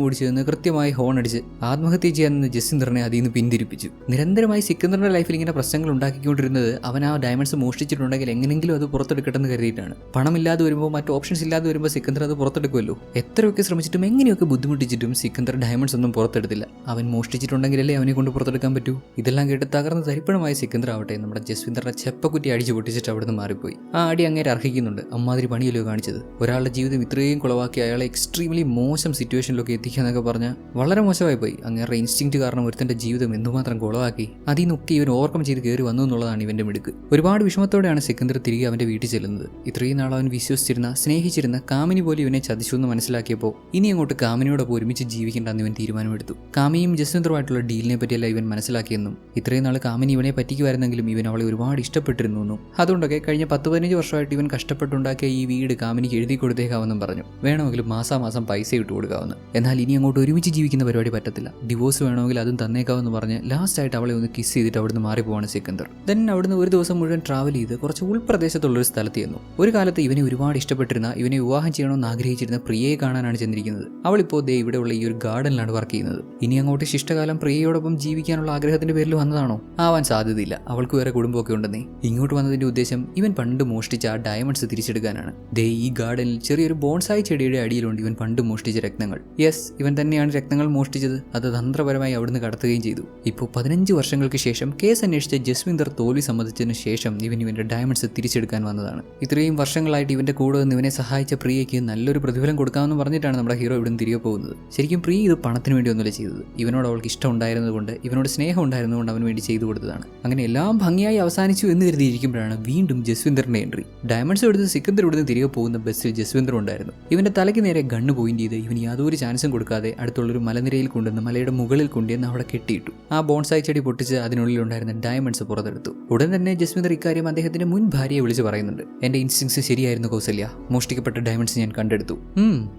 ഓടിച്ചു നിന്ന് കൃത്യമായി ഹോൺ അടിച്ച് ആത്മഹത്യ ചെയ്യാൻ നിന്ന് ജസ്വിന്ദറിനെ അതിൽ നിന്ന് പിന്തിരിപ്പിച്ചു. നിരന്തരമായി സിക്കന്ദറിന്റെ ലൈഫിൽ ഇങ്ങനെ പ്രശ്നങ്ങൾ ഉണ്ടാക്കിക്കൊണ്ടിരുന്നത് അവൻ ആ ഡയമണ്ട്സ് മോഷ്ടിച്ചിട്ടുണ്ടെങ്കിൽ എങ്ങനെങ്കിലും അത് പുറത്തെടുക്കട്ടെന്ന് കരുതിയിട്ടാണ്. പണമില്ലാതെ വരുമ്പോൾ മറ്റു ഓപ്ഷൻസ് ഇല്ലാതെ വരുമ്പോൾ സിക്കന്ദർ അത് പുറത്തെടുക്കുമല്ലോ. എത്രയൊക്കെ ശ്രമിച്ചിട്ടും എങ്ങനെയൊക്കെ ബുദ്ധിമുട്ടിച്ചിട്ടും സിക്കന്ദർ ഡയമണ്ട്സ് ഒന്നും പുറത്തെടുത്തില്ല. അവൻ മോഷ്ടിച്ചിട്ടുണ്ടെങ്കിലല്ലേ അവനെ കൊണ്ട് പുറത്തെടുക്കാൻ പറ്റൂ? ഇതെല്ലാം കേട്ട് തകർന്ന് തരിപ്പണമായ സിക്കന്ദർ ആവട്ടെ നമ്മുടെ ജസ്വിന്ദറിന്റെ ചെപ്പക്കുറ്റി അടിച്ചു പൊട്ടിച്ചിട്ട് അവിടുന്ന് മാറിപ്പോയി. ആ അടി അങ്ങേരെ അർഹിക്കുന്നുണ്ട്. അമ്മാതിരി പണിയല്ലോ കാണിച്ചത്? ഒരാളുടെ ജീവിതം ഇത്രയും കുളവാക്കി അയാളെ എക്സ്ട്രീംലി മോശം സിറ്റുവേഷനിലൊക്കെ എത്തിക്കുക എന്നൊക്കെ പറഞ്ഞാൽ വളരെ മോശമായി പോയി. അങ്ങേറെ ഇൻസ്റ്റിങ് കാരണം ഒരുത്തന്റെ ജീവിതം എന്തുമാത്രം കുളവാക്കി അതിൽ നിന്നൊക്കെ ഇവൻ ഓവർകം ചെയ്ത് കയറി വന്നു എന്നുള്ളതാണ് ഇവന്റെ മിടുക്ക്. ഒരുപാട് വിഷമത്തോടെയാണ് സെക്കന്ദർ തിരികെ അവന്റെ വീട്ടിൽ ചെല്ലുന്നത്. ഇത്രയും നാൾ അവൻ വിശ്വസിച്ചിരുന്ന സ്നേഹിച്ചിരുന്ന കാമിനി പോലും ഇവനെ ചതിച്ചു എന്ന് മനസ്സിലാക്കിയപ്പോൾ ഇനി അങ്ങോട്ട് കാമിനിയോടൊപ്പം ഒരുമിച്ച് ജീവിക്കേണ്ടെന്ന് ഇവൻ തീരുമാനമെടുത്തു. കാമിയും ജസ്വന്തറുമായിട്ടുള്ള ഡീലിനെ പറ്റിയല്ല ഇവൻ മനസ്സിലാക്കിയെന്നും ഇത്രയും നാൾ കാമിനി ഇവനെ പറ്റിക്കുമായിരുന്നെങ്കിലും ഇവൻ അവളെ ഒരുപാട് ഇഷ്ടപ്പെട്ടിരുന്നു എന്നും. അതുകൊണ്ടൊക്കെ കഴിഞ്ഞ പത്ത് പതിനഞ്ച് വർഷമായിട്ട് ഇവൻ കഷ്ടപ്പെട്ടുണ്ടാക്കിയ ഈ വീട് കാമിനിക്ക് എഴുതി കൊടുത്തേക്കാവെന്നും പറഞ്ഞു. വേണമെങ്കിൽ മാസാമാസം പൈസ ഇട്ട് കൊടുക്കാവുന്നു. എന്നാൽ ഇനി അങ്ങോട്ട് ഒരുമിച്ച് ജീവിക്കുന്ന പരിപാടി പറ്റത്തില്ല. ഡിവോഴ്സ് വേണമെങ്കിൽ അതും തന്നേക്കാവെന്ന് പറഞ്ഞ് ലാസ്റ്റ് ആയിട്ട് അവളെ ഒന്ന് കിസ് ചെയ്തിട്ട് അവിടുന്ന് മാറിപ്പോവാണ് സിക്കന്ദർ. ദെൻ അവിടുന്ന് ഒരു ദിവസം മുഴുവൻ ട്രാവൽ ചെയ്ത് കുറച്ച് ഉൾപ്രദേശത്തുള്ള ഒരു സ്ഥലത്ത് ചെന്നു. ഒരു കാലത്ത് ഇവനെ ഒരുപാട് ഇഷ്ടപ്പെട്ടിരുന്ന ഇവനെ വിവാഹം ചെയ്യണമെന്ന് ആഗ്രഹിച്ചിരുന്ന പ്രിയയെ കാണാനാണ് ചെന്നിരിക്കുന്നത്. അവളിപ്പോൾ ദേ ഇവിടെയുള്ള ഈ ഒരു ഗാർഡനിലാണ് വർക്ക് ചെയ്യുന്നത്. ഇനി അങ്ങോട്ട് ശിഷ്ടകാലം പ്രിയയോടൊപ്പം ജീവിക്കാനുള്ള ആഗ്രഹത്തിന്റെ പേരിൽ വന്നതാണോ? ആവാൻ സാധ്യതയില്ല. അവൾക്ക് വേറെ കുടുംബമൊക്കെ ഉണ്ടെന്നേ. ഇങ്ങോട്ട് വന്നതിന്റെ ഉദ്ദേശം ഇവൻ പണ്ട് മോഷ്ടിച്ച ആ ഡയമണ്ട്സ് തിരിച്ചെടുക്കാനാണ്. ദേ ഈ ഗാർഡനിൽ ചെറിയൊരു ബോൺസായി ചെടിയുടെ അടിയിലുണ്ട് ഇവൻ പണ്ട് മോഷ്ടിച്ച രക്തങ്ങൾ യെസ് ഇവൻ തന്നെയാണ് രക്തങ്ങൾ മോഷ്ടിച്ചത്. അത് തന്ത്രപരമായി അവിടുന്ന് കടത്തുകയും ചെയ്തു. ഇപ്പോൾ പതിനഞ്ച് വർഷങ്ങൾക്ക് ശേഷം കേസ് അന്വേഷിച്ച ജസ്വിന്ദർ തോൽവി സമ്മതിച്ചതിന് ശേഷം ഇവൻ ഇവന്റെ ഡയമണ്ട്സ് തിരിച്ചെടുക്കാൻ വന്നതാണ്. ഇത്രയും വർഷങ്ങളായിട്ട് ഇവന്റെ കൂടെ നിന്ന് ഇവനെ സഹായിച്ച പ്രിയയ്ക്ക് നല്ലൊരു പ്രതിഫലം കൊടുക്കാമെന്ന് പറഞ്ഞിട്ടാണ് നമ്മുടെ ഹീറോ ഇവിടുന്ന് തിരികെ പോകുന്നത്. ശരിക്കും പ്രിയ ഇത് പണത്തിന് വേണ്ടി ഒന്നുമില്ല ചെയ്തത്. ഇവനോട് അവൾക്ക് ഇഷ്ടം ഉണ്ടായിരുന്നതുകൊണ്ട് ഇവനോട് സ്നേഹം ഉണ്ടായിരുന്നതുകൊണ്ട് അവന് വേണ്ടി ചെയ്തു കൊടുത്തതാണ്. അങ്ങനെ എല്ലാം ഭംഗിയായി അവസാനിച്ചു എന്ന് കരുതിയിരിക്കുമ്പോഴാണ് വീണ്ടും ജസ്വിന്ദറിന്റെ എൻട്രി. ഡയമണ്ട്സ് എടുത്ത് സിക്കന്ദർ ഇവിടുന്ന് തിരികെ പോകുന്ന ബസ്സിൽ ജസ്വിന്ദർ ഉണ്ടായിരുന്നു. ഇവന്റെ തലയ്ക്ക് നേരെ ഗണ്ണ് പോയിന്റ് ചെയ്ത് ഇവന് യാതൊരു ചാൻസും കൊടുക്കാതെ അടുത്തുള്ളൊരു മലനിരയിൽ കൊണ്ടുവന്ന് മലയുടെ മുകളിൽ കൊണ്ടുവന്ന് അവിടെ കെട്ടിയിട്ടു. ആ ബോൺസായി ചെടി പൊട്ടിച്ച് അതിനുള്ളിൽ ഉണ്ടായിരുന്ന ഡയമണ്ട്സ് പുറത്തെടുത്തു. ഉടൻ തന്നെ ജസ്വിന്ദർ ഇക്കാര്യം അദ്ദേഹത്തിന്റെ മുൻ ഭാര്യയെ വിളിച്ച് പറയുന്നുണ്ട്. എന്റെ ഇൻസ്റ്റിങ്സ് ശരിയായിരുന്നു കൗസല്യ. മോഷ്ടിക്കപ്പെട്ട ഡയമണ്ട്സ് ഞാൻ കണ്ടെടുത്തു.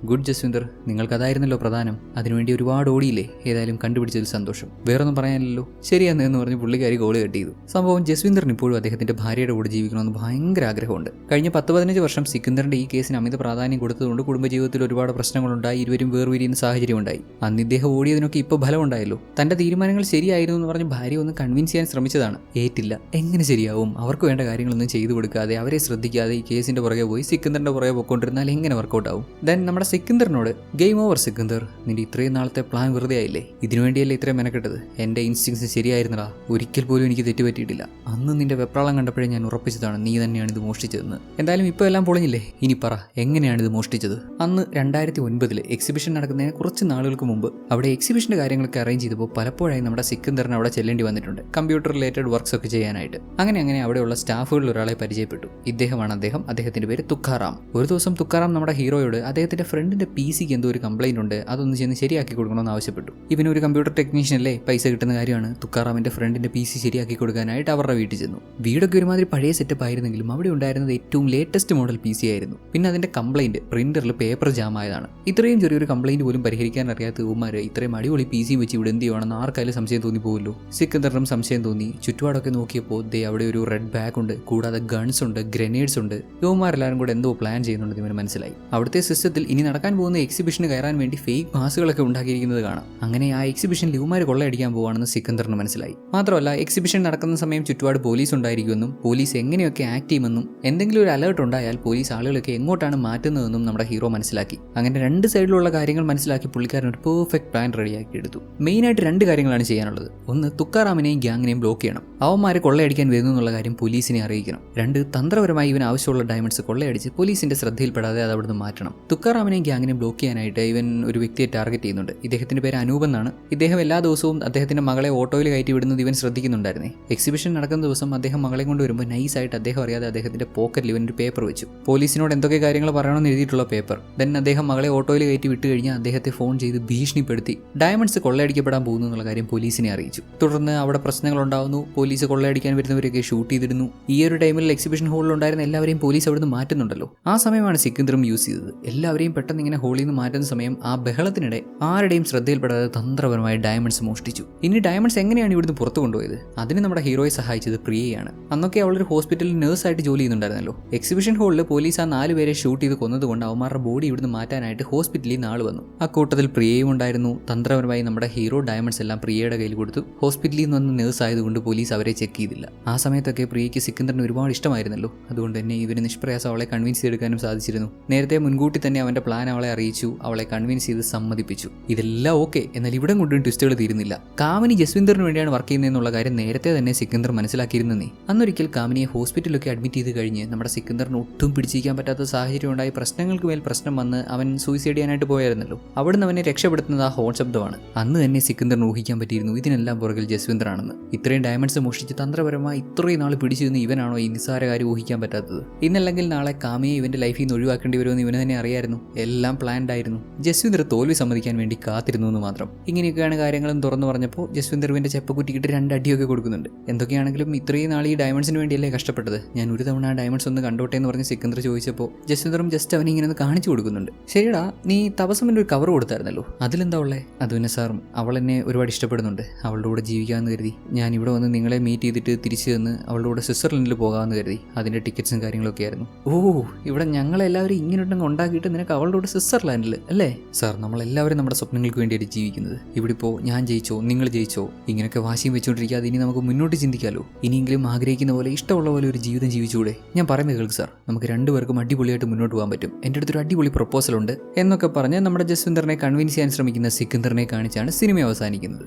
ഗുഡ് ജസ്വിന്ദർ. നിങ്ങൾക്ക് അതായിരുന്നല്ലോ പ്രധാനം. അതിനുവേണ്ടി ഒരുപാട് ഓടിയില്ലേ? ഏതായാലും കണ്ടുപിടിച്ചതിൽ സന്തോഷം. വേറൊന്നും പറയാനില്ലല്ലോ. ശരിയാന്ന് എന്ന് പറഞ്ഞ് പുള്ളിക്കാരി ഗോൾ കെട്ടി ചെയ്തു. സംഭവം ജസ്വിന്ദറിന് ഇപ്പോഴും അദ്ദേഹത്തിന്റെ ഭാര്യയുടെ കൂടെ ജീവിക്കണമെന്ന് ഭയങ്കര ആഗ്രഹമുണ്ട്. കഴിഞ്ഞ പത്ത് പതിനഞ്ച് വർഷം സിക്കന്ദറിന്റെ ഈ കേസിന് അമിത പ്രാധാന്യം കൊടുത്തതുകൊണ്ട് കുടുംബജീവിതത്തിൽ ഒരുപാട് പ്രശ്നങ്ങളുണ്ടായി ഇരുവരും വേർപിരിയുന്ന സാഹചര്യം ഉണ്ടായി അന്ന് ഇദ്ദേഹം ഓടിയതിനൊക്കെ ഇപ്പോൾ ഫലമുണ്ടായല്ലോ. തന്റെ തീരുമാനങ്ങൾ ശരിയായിരുന്നു എന്ന് പറഞ്ഞ് ഭാര്യ ഒന്ന് കൺവിൻസ് ചെയ്യാൻ ശ്രമിച്ചതാണ്. ഏറ്റില്ല. എങ്ങനെ ശരിയാവും? അവർക്ക് വേണ്ട കാര്യങ്ങളൊന്നും ചെയ്തു കൊടുക്കാതെ അവരെ ശ്രദ്ധിക്കാതെ ഈ കേസിന്റെ പുറകെ പോയി സിക്കന്ദറിന്റെ പുറകെ പോയിക്കൊണ്ടിരുന്നാൽ എങ്ങനെ വർക്കൗട്ട് ആവും? ദെൻ നമ്മുടെ സിക്കന്ദറിനോട് ഗെയിം ഓവർ സിക്കന്ദർ. നിന്റെ ഇത്രയും നാളത്തെ പ്ലാൻ വെറുതെ ആയില്ലേ? ഇതിനുവേണ്ടിയല്ലേ ഇത്രയും മെനക്കെട്ടത്? എന്റെ ഇൻസ്റ്റിങ്സ് ശരിയായിരുന്നടാ. ഒരിക്കൽ പോലും എനിക്ക് തെറ്റുപറ്റിയിട്ടില്ല. അന്ന് നിന്റെ വെപ്രാളം കണ്ടപ്പോഴേ ഞാൻ ഉറപ്പിച്ചതാണ് നീ തന്നെയാണ് ഇത് മോഷ്ടിച്ചതെന്ന്. എന്തായാലും ഇപ്പോൾ എല്ലാം പൊളിഞ്ഞില്ലേ ഇനി പറ എങ്ങനെയാണ് ഇത് മോഷ്ടിച്ചത്? അന്ന് രണ്ടായിരത്തി ഒൻപതിൽ എക്സിബിഷൻ നടക്കുന്നതിന് കുറച്ച് നാളുകൾക്ക് മുമ്പ് അവിടെ എക്സിബിഷന്റെ കാര്യങ്ങളൊക്കെ അറേഞ്ച് ചെയ്തപ്പോൾ പലപ്പോഴായി നമ്മുടെ സിക്കന്ദറിന് അവിടെ ചെല്ലേണ്ടി വന്നിട്ടുണ്ട് കമ്പ്യൂട്ടർ റിലേറ്റഡ് വർക്ക്സ് ഒക്കെ ചെയ്യാനായിട്ട്. അങ്ങനെ അങ്ങനെ അവിടെയുള്ള സ്റ്റാഫുകളിൽ ഒരാളെ പരിചയപ്പെട്ടു. ഇദ്ദേഹമാണ് അദ്ദേഹം. അദ്ദേഹത്തിന്റെ പേര് തുക്കാറാം. ഒരു ദിവസം തുക്കാറാം നമ്മുടെ ഹീറോയോട് അദ്ദേഹത്തിന്റെ ഫ്രണ്ടിന്റെ പി സിക്ക് എന്തോ ഒരു കംപ്ലൈന്റ് ഉണ്ട്. അതൊന്ന് ചെന്ന് ശരിയാക്കി കൊടുക്കണമെന്ന് ആവശ്യപ്പെട്ടു. ഇവന് ഒരു കമ്പ്യൂട്ടർ ടെക്നീഷ്യൻ അല്ലേ? പൈസ കിട്ടുന്ന കാര്യമാണ്. തുക്കാറാമിന്റെ ഫ്രണ്ടിന്റെ പി സി ശരിയാക്കി കൊടുക്കാനായിട്ട് അവരുടെ വീട്ടിൽ ചെന്നു. വീടൊക്കെ ഒരുമാതിരി പഴയ സെറ്റപ്പ് ആയിരുന്നെങ്കിലും അവിടെ ഉണ്ടായിരുന്നത് ഏറ്റവും ലേറ്റസ്റ്റ് മോഡൽ പി സി ആയിരുന്നു. പിന്നെ അതിന്റെ കംപ്ലൈന്റ് പ്രിന്ററിൽ പേപ്പർ ജാം ആയതാണ്. ഇത്രയും ചെറിയൊരു കംപ്ലൈന്റ് പോലും പരിഹരിക്കാൻ അറിയാത്ത ഉമാര് ഇത്രയും അടിപൊളി പി സി വെച്ച് ഇവിടെ എന്ത് ചെയ്യുവാണെന്ന് ആർക്കായാലും സംശയം തോന്നി പോകുമല്ലോ സിക്കന്ദറിനും സംശയം തോന്നി. ചുറ്റുപാടൊക്കെ നോക്കിയപ്പോൾ ദേ അവിടെ ഒരു റെഡ് ബാഗ് ഉണ്ട്. കൂടാതെ ഗൺസ് ഉണ്ട് ഗ്രനേഡ്സ് ഉണ്ട്. യുവമാരെല്ലാവരും കൂടെ എന്തോ പ്ലാൻ ചെയ്യുന്നുണ്ടെന്ന് ഇവന് മനസ്സിലായി. അവിടുത്തെ സിസ്റ്റത്തിൽ ഇനി നടക്കാൻ പോകുന്ന എക്സിബിഷന് കയറാൻ വേണ്ടി ഫേക്ക് മാസുകളൊക്കെ ഉണ്ടാക്കിയിരിക്കുന്നത് കാണാം. അങ്ങനെ ആ എക്സിബിഷനിൽ യുവമാർ കൊള്ളയടിക്കാൻ പോവാണെന്ന് സിക്കന്ദറിന് മനസ്സിലായി. മാത്രമല്ല എക്സിബിഷൻ നടക്കുന്ന സമയം ചുറ്റുപാട് പോലീസ് ഉണ്ടായിരിക്കുമെന്നും പോലീസ് എങ്ങനെയൊക്കെ ആക്ട് ചെയ്യുമെന്നും എന്തെങ്കിലും ഒരു അലേർട്ട് ഉണ്ടായാൽ പോലീസ് ആളുകളൊക്കെ എങ്ങോട്ടാണ് മാറ്റുന്നതെന്നും നമ്മുടെ ഹീറോ മനസ്സിലാക്കി. അങ്ങനെ രണ്ട് സൈഡിലുള്ള കാര്യങ്ങൾ മനസ്സിലാക്കി പുള്ളിക്കാരൻ ഒരു പെർഫെക്റ്റ് പ്ലാൻ റെഡിയാക്കി എടുത്തു. മെയിൻ ആയിട്ട് രണ്ട് കാര്യങ്ങളാണ് ചെയ്യാനുള്ളത്. ഒന്ന് തുക്കാറാമിനെയും ഗ്യാങ്ങിനെയും ബ്ലോക്ക് ചെയ്യണം. അവന്മാരെ കൊള്ളയടിക്കാൻ വരുന്നു എന്നുള്ള കാര്യം പോലീസിനെ അറിയിക്കണം. രണ്ട് തന്ത്രപരമായി ഇവൻ ആവശ്യമുള്ള ഡയമണ്ട്സ് കൊള്ളയടിച്ച് പോലീസിന്റെ ശ്രദ്ധയിൽപ്പെടാതെ അത് അവിടുന്ന് മാറ്റണം. തുക്കാറാമിനെയും ഗ്യാങ്ങിനെയും ബ്ലോക്ക് ചെയ്യാനായിട്ട് ഇവൻ ഒരു വ്യക്തിയെ ടാർഗറ്റ് ചെയ്യുന്നുണ്ട്. ഇദ്ദേഹത്തിന്റെ പേര് അനൂപ് എന്നാണ്. ഇദ്ദേഹം എല്ലാ ദിവസവും അദ്ദേഹത്തിന്റെ മകളെ ഓട്ടോയിൽ കയറ്റി വിടുന്നത് ഇവൻ ശ്രദ്ധിക്കുന്നുണ്ടായിരുന്നേ. എക്സിബിഷൻ നടക്കുന്ന ദിവസം അദ്ദേഹം മകളെ കൊണ്ട് വരുമ്പോൾ നൈസായിട്ട് അദ്ദേഹം അറിയാതെ അദ്ദേഹത്തിന്റെ പോക്കറ്റിൽ ഇവൻ ഒരു പേപ്പർ വെച്ചു. പോലീസിനോട് എന്തൊക്കെ കാര്യങ്ങൾ പറയണമെന്ന് എഴുതിയിട്ടുള്ള പേപ്പർ. ദെൻ അദ്ദേഹം മകളെ ഓട്ടോയിൽ കയറ്റി വിട്ടു കഴിഞ്ഞാൽ അദ്ദേഹത്തെ ഫോൺ ചെയ്ത് ഭീഷണിപ്പെടുത്തി. ഡയമണ്ട്സ് കൊള്ളയടിക്കപ്പെടാൻ പോകുന്നു എന്നുള്ള കാര്യം പോലീസിനെ അറിയിച്ചു. തുടർന്ന് അവിടെ പ്രശ്നങ്ങൾ ഉണ്ടാവുന്നു. പോലീസ് കൊള്ളയടിക്കാൻ വരുന്നവരൊക്കെ ഷൂട്ട് ചെയ്തിരുന്നു ഈ ഒരു ടൈമിൽ എക്സിബിഷൻ ഹോളിൽ ഉണ്ടായിരുന്ന എല്ലാവരെയും പോലീസ് അവിടുന്ന് മാറ്റുന്നുണ്ടല്ലോ. ആ സമയമാണ് സിക്കിന്ദ്രം യൂസ് ചെയ്തത്. എല്ലാവരെയും പെട്ടെന്ന് ഇങ്ങനെ ഹോളിൽ നിന്ന് മാറ്റുന്ന സമയം ആ ബഹളത്തിനിടെ ആരുടെയും ശ്രദ്ധയിൽപ്പെടാതെ തന്ത്രപരമായി ഡയമണ്ട്സ് മോഷ്ടിച്ചു. ഇനി ഡയമണ്ട്സ് എങ്ങനെയാണ് ഇവിടുന്ന് പുറത്തു കൊണ്ടുപോയത്? അതിന് നമ്മുടെ ഹീറോയെ സഹായിച്ചത് പ്രിയയാണ്. അന്നൊക്കെ അവളൊരു ഹോസ്പിറ്റലിൽ നേഴ്സായിട്ട് ജോലി ചെയ്യുന്നുണ്ടായിരുന്നല്ലോ. എക്സിബിഷൻ ഹാളിൽ പോലീസ് ആ നാല് പേരെ ഷൂട്ട് ചെയ്ത് കൊന്നതുകൊണ്ട് അവന്മാരുടെ ബോഡി ഇവിടുന്ന് മാറ്റാനായിട്ട് ഹോസ്പിറ്റലിൽ നിന്ന് ആൾ വന്നു. ആ കൂട്ടത്തിൽ പ്രിയയും ഉണ്ടായിരുന്നു. തന്ത്രപരമായി നമ്മുടെ ഹീറോ ഡയമണ്ട്സ് എല്ലാം പ്രിയയുടെ കയ്യിൽ കൊടുത്തു. ഹോസ്പിറ്റലിൽ നിന്ന് വന്ന നേഴ്സ് ആയതുകൊണ്ട് പോലീസ് അവരെ ചെക്ക് ചെയ്തില്ല. ആ സമയത്തൊക്കെ പ്രിയയ്ക്ക് സിക്കന്ദറിന് ഒരുപാട് ഇഷ്ടമായിരുന്നല്ലോ. അതുകൊണ്ട് തന്നെ ഇവന് നിഷ്പ്രയാസം അവളെ കൺവിൻസ് ചെയ്തെടുക്കാനും സാധിച്ചിരുന്നു. നേരത്തെ മുൻകൂട്ടി തന്നെ അവന്റെ പ്ലാൻ അവളെ അറിയിച്ചു. അവളെ കൺവിൻസ് ചെയ്ത് സമ്മതിപ്പിച്ചു. ഇതെല്ലാം ഓക്കെ എന്നാൽ ഇവിടെ കൊണ്ടും ട്വിസ്റ്റുകൾ തീരുന്നില്ല. കാമിനി ജസ്വിന്ദറിന് വേണ്ടിയാണ് വർക്ക് ചെയ്യുന്നതെന്നുള്ള കാര്യം നേരത്തെ തന്നെ സിക്കന്ദർ മനസ്സിലാക്കിയിരുന്നേ അന്നൊരിക്കൽ കാമിനിയെ ഹോസ്പിറ്റലിലൊക്കെ അഡ്മിറ്റ് ചെയ്ത് കഴിഞ്ഞ് നമ്മുടെ സിക്കന്ദറിന് ഒട്ടും പിടിച്ചിരിക്കാൻ പറ്റാത്ത സാഹചര്യം ഉണ്ടായി പ്രശ്നങ്ങൾക്ക് മേൽ പ്രശ്നം വന്ന് അവൻ സൂയിസൈഡ് ചെയ്യാനായിട്ട് പോയായിരുന്നല്ലോ. അവിടുന്ന് അവനെ രക്ഷപ്പെടുത്തുന്നത് ആ ഹോൺ ശബ്ദമാണ്. അന്ന് തന്നെ സിക്കന്ദറിന് ഊഹിക്കാൻ പറ്റിയിരുന്നു ഇതിനെല്ലാം പുറകിൽ ജസ്വിന്ദറാണെന്ന്. ഇത്രയും ഡയമണ്ട്സ് മോഷ്ടിച്ച് തന്ത്രപരമായി ഇത്രയും നാൾ പിടിച്ചിരുന്ന ഇവനാണോ ഈ നിസ്സാര കാര്യം ഊഹിക്കാൻ പറ്റാത്തത്? ഇന്നല്ലെങ്കിൽ നാളെ കാമിയെ ഇവന്റെ ലൈഫിൽ നിന്ന് ഒഴിവാക്കേണ്ടി വരുമെന്ന് ഇവന് തന്നെ അറിയായിരുന്നു. എല്ലാം പ്ലാൻഡ് ആയിരുന്നു. ജസ്വിന്ദർ തോൽവി സമ്മതിക്കാൻ വേണ്ടി കാത്തിരുന്നു എന്ന് മാത്രം. ഇങ്ങനെയൊക്കെയാണ് കാര്യങ്ങളും തുറന്നു പറഞ്ഞപ്പോൾ ജസ്വിന്ദർ ഇവന്റെ ചെപ്പക്കുറ്റിക്കിട്ട് രണ്ട് അടിയൊക്കെ കൊടുക്കുന്നുണ്ട്. എന്തൊക്കെയാണെങ്കിലും ഇത്രയും നാൾ ഈ ഡയമണ്ട്സിന് വേണ്ടിയല്ലേ കഷ്ടപ്പെട്ടത്? ഞാൻ ഒരു തവണ ആ ഡയമണ്ട്സ് ഒന്ന് കണ്ടോട്ടെ എന്ന് പറഞ്ഞ് സിക്കന്ദർ ചോദിച്ചപ്പോൾ ജസ്വിന്ദറും ജസ്റ്റ് അവനെ ഇങ്ങനെ കാണിച്ചു കൊടുക്കുന്നുണ്ട്. ശരിടാ നീ തപസമിന്റെ ഒരു കവർ കൊടുത്തായിരുന്നല്ലോ. അതിലെന്താ ഉള്ളേ? അത് പിന്നെ സാറും അവൾ എന്നെ ഒരുപാട് ഇഷ്ടപ്പെടുന്നുണ്ട്. അവളുടെ കൂടെ ജീവിക്കാമെന്ന് കരുതി. ഞാൻ ഇവിടെ വന്ന് നിങ്ങളെ മീറ്റ് ചെയ്തിട്ട് തിരിച്ചു വന്ന് അവളുടെ കൂടെ സ്വിറ്റ്സർലൻഡിൽ പോകാമെന്ന് കരുതി. അതിന്റെ ടിക്കറ്റ്സും കാര്യങ്ങളൊക്കെ ആയിരുന്നു. ഓ ഇവിടെ ഞങ്ങളെല്ലാവരും ഇങ്ങനെ ഉണ്ടാക്കിയിട്ട് നിനക്ക് അവളുടെ കൂടെ സ്വിറ്റ്സർലാൻഡിൽ അല്ലേ? സാർ നമ്മളെല്ലാവരും നമ്മുടെ സ്വപ്നങ്ങൾക്ക് വേണ്ടിയാണ് ജീവിക്കുന്നത്. ഇവിടെ ഇപ്പോൾ ഞാൻ ജയിച്ചോ നിങ്ങൾ ജയിച്ചോ ഇങ്ങനെയൊക്കെ വാശിയും വെച്ചുകൊണ്ടിരിക്കാതെ ഇനി നമുക്ക് മുന്നോട്ട് ചിന്തിക്കാമല്ലോ ഇനിയെങ്കിലും ആഗ്രഹിക്കുന്ന പോലെ ഇഷ്ടമുള്ള പോലെ ഒരു ജീവിതം ജീവിച്ചുകൂടെ ഞാൻ പറയുന്നത് കേൾക്ക് സാർ നമുക്ക് രണ്ടുപേർക്കും അടിപൊളിയായിട്ട് മുന്നോട്ട് പോകാൻ പറ്റും. എന്റെ അടുത്തൊരു അടിപൊളി പ്രപ്പോസൽ ഉണ്ട്. എന്നൊക്കെ പറഞ്ഞ് നമ്മുടെ ജസ്വിന്ദറിനെ കൺവിൻസ് ചെയ്യാൻ ശ്രമിക്കുന്ന സിക്കന്ദറിനെ കാണിച്ചാണ് സിനിമ അവസാനിക്കുന്നത്.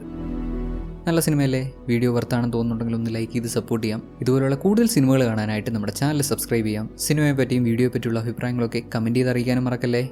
നല്ല സിനിമയല്ലേ? വീഡിയോ വർത്താണെന്ന് തോന്നുന്നുണ്ടെങ്കിൽ ഒന്ന് ലൈക്ക് ചെയ്ത് സപ്പോർട്ട് ചെയ്യാം. ഇതുപോലുള്ള കൂടുതൽ സിനിമകൾ കാണാനായിട്ട് നമ്മുടെ ചാനൽ സബ്സ്ക്രൈബ് ചെയ്യാം. സിനിമയെ പറ്റിയും വീഡിയോയെ പറ്റിയുള്ള അഭിപ്രായങ്ങളൊക്കെ കമന്റ് ചെയ്ത് അറിയിക്കാനും മറക്കല്ലേ?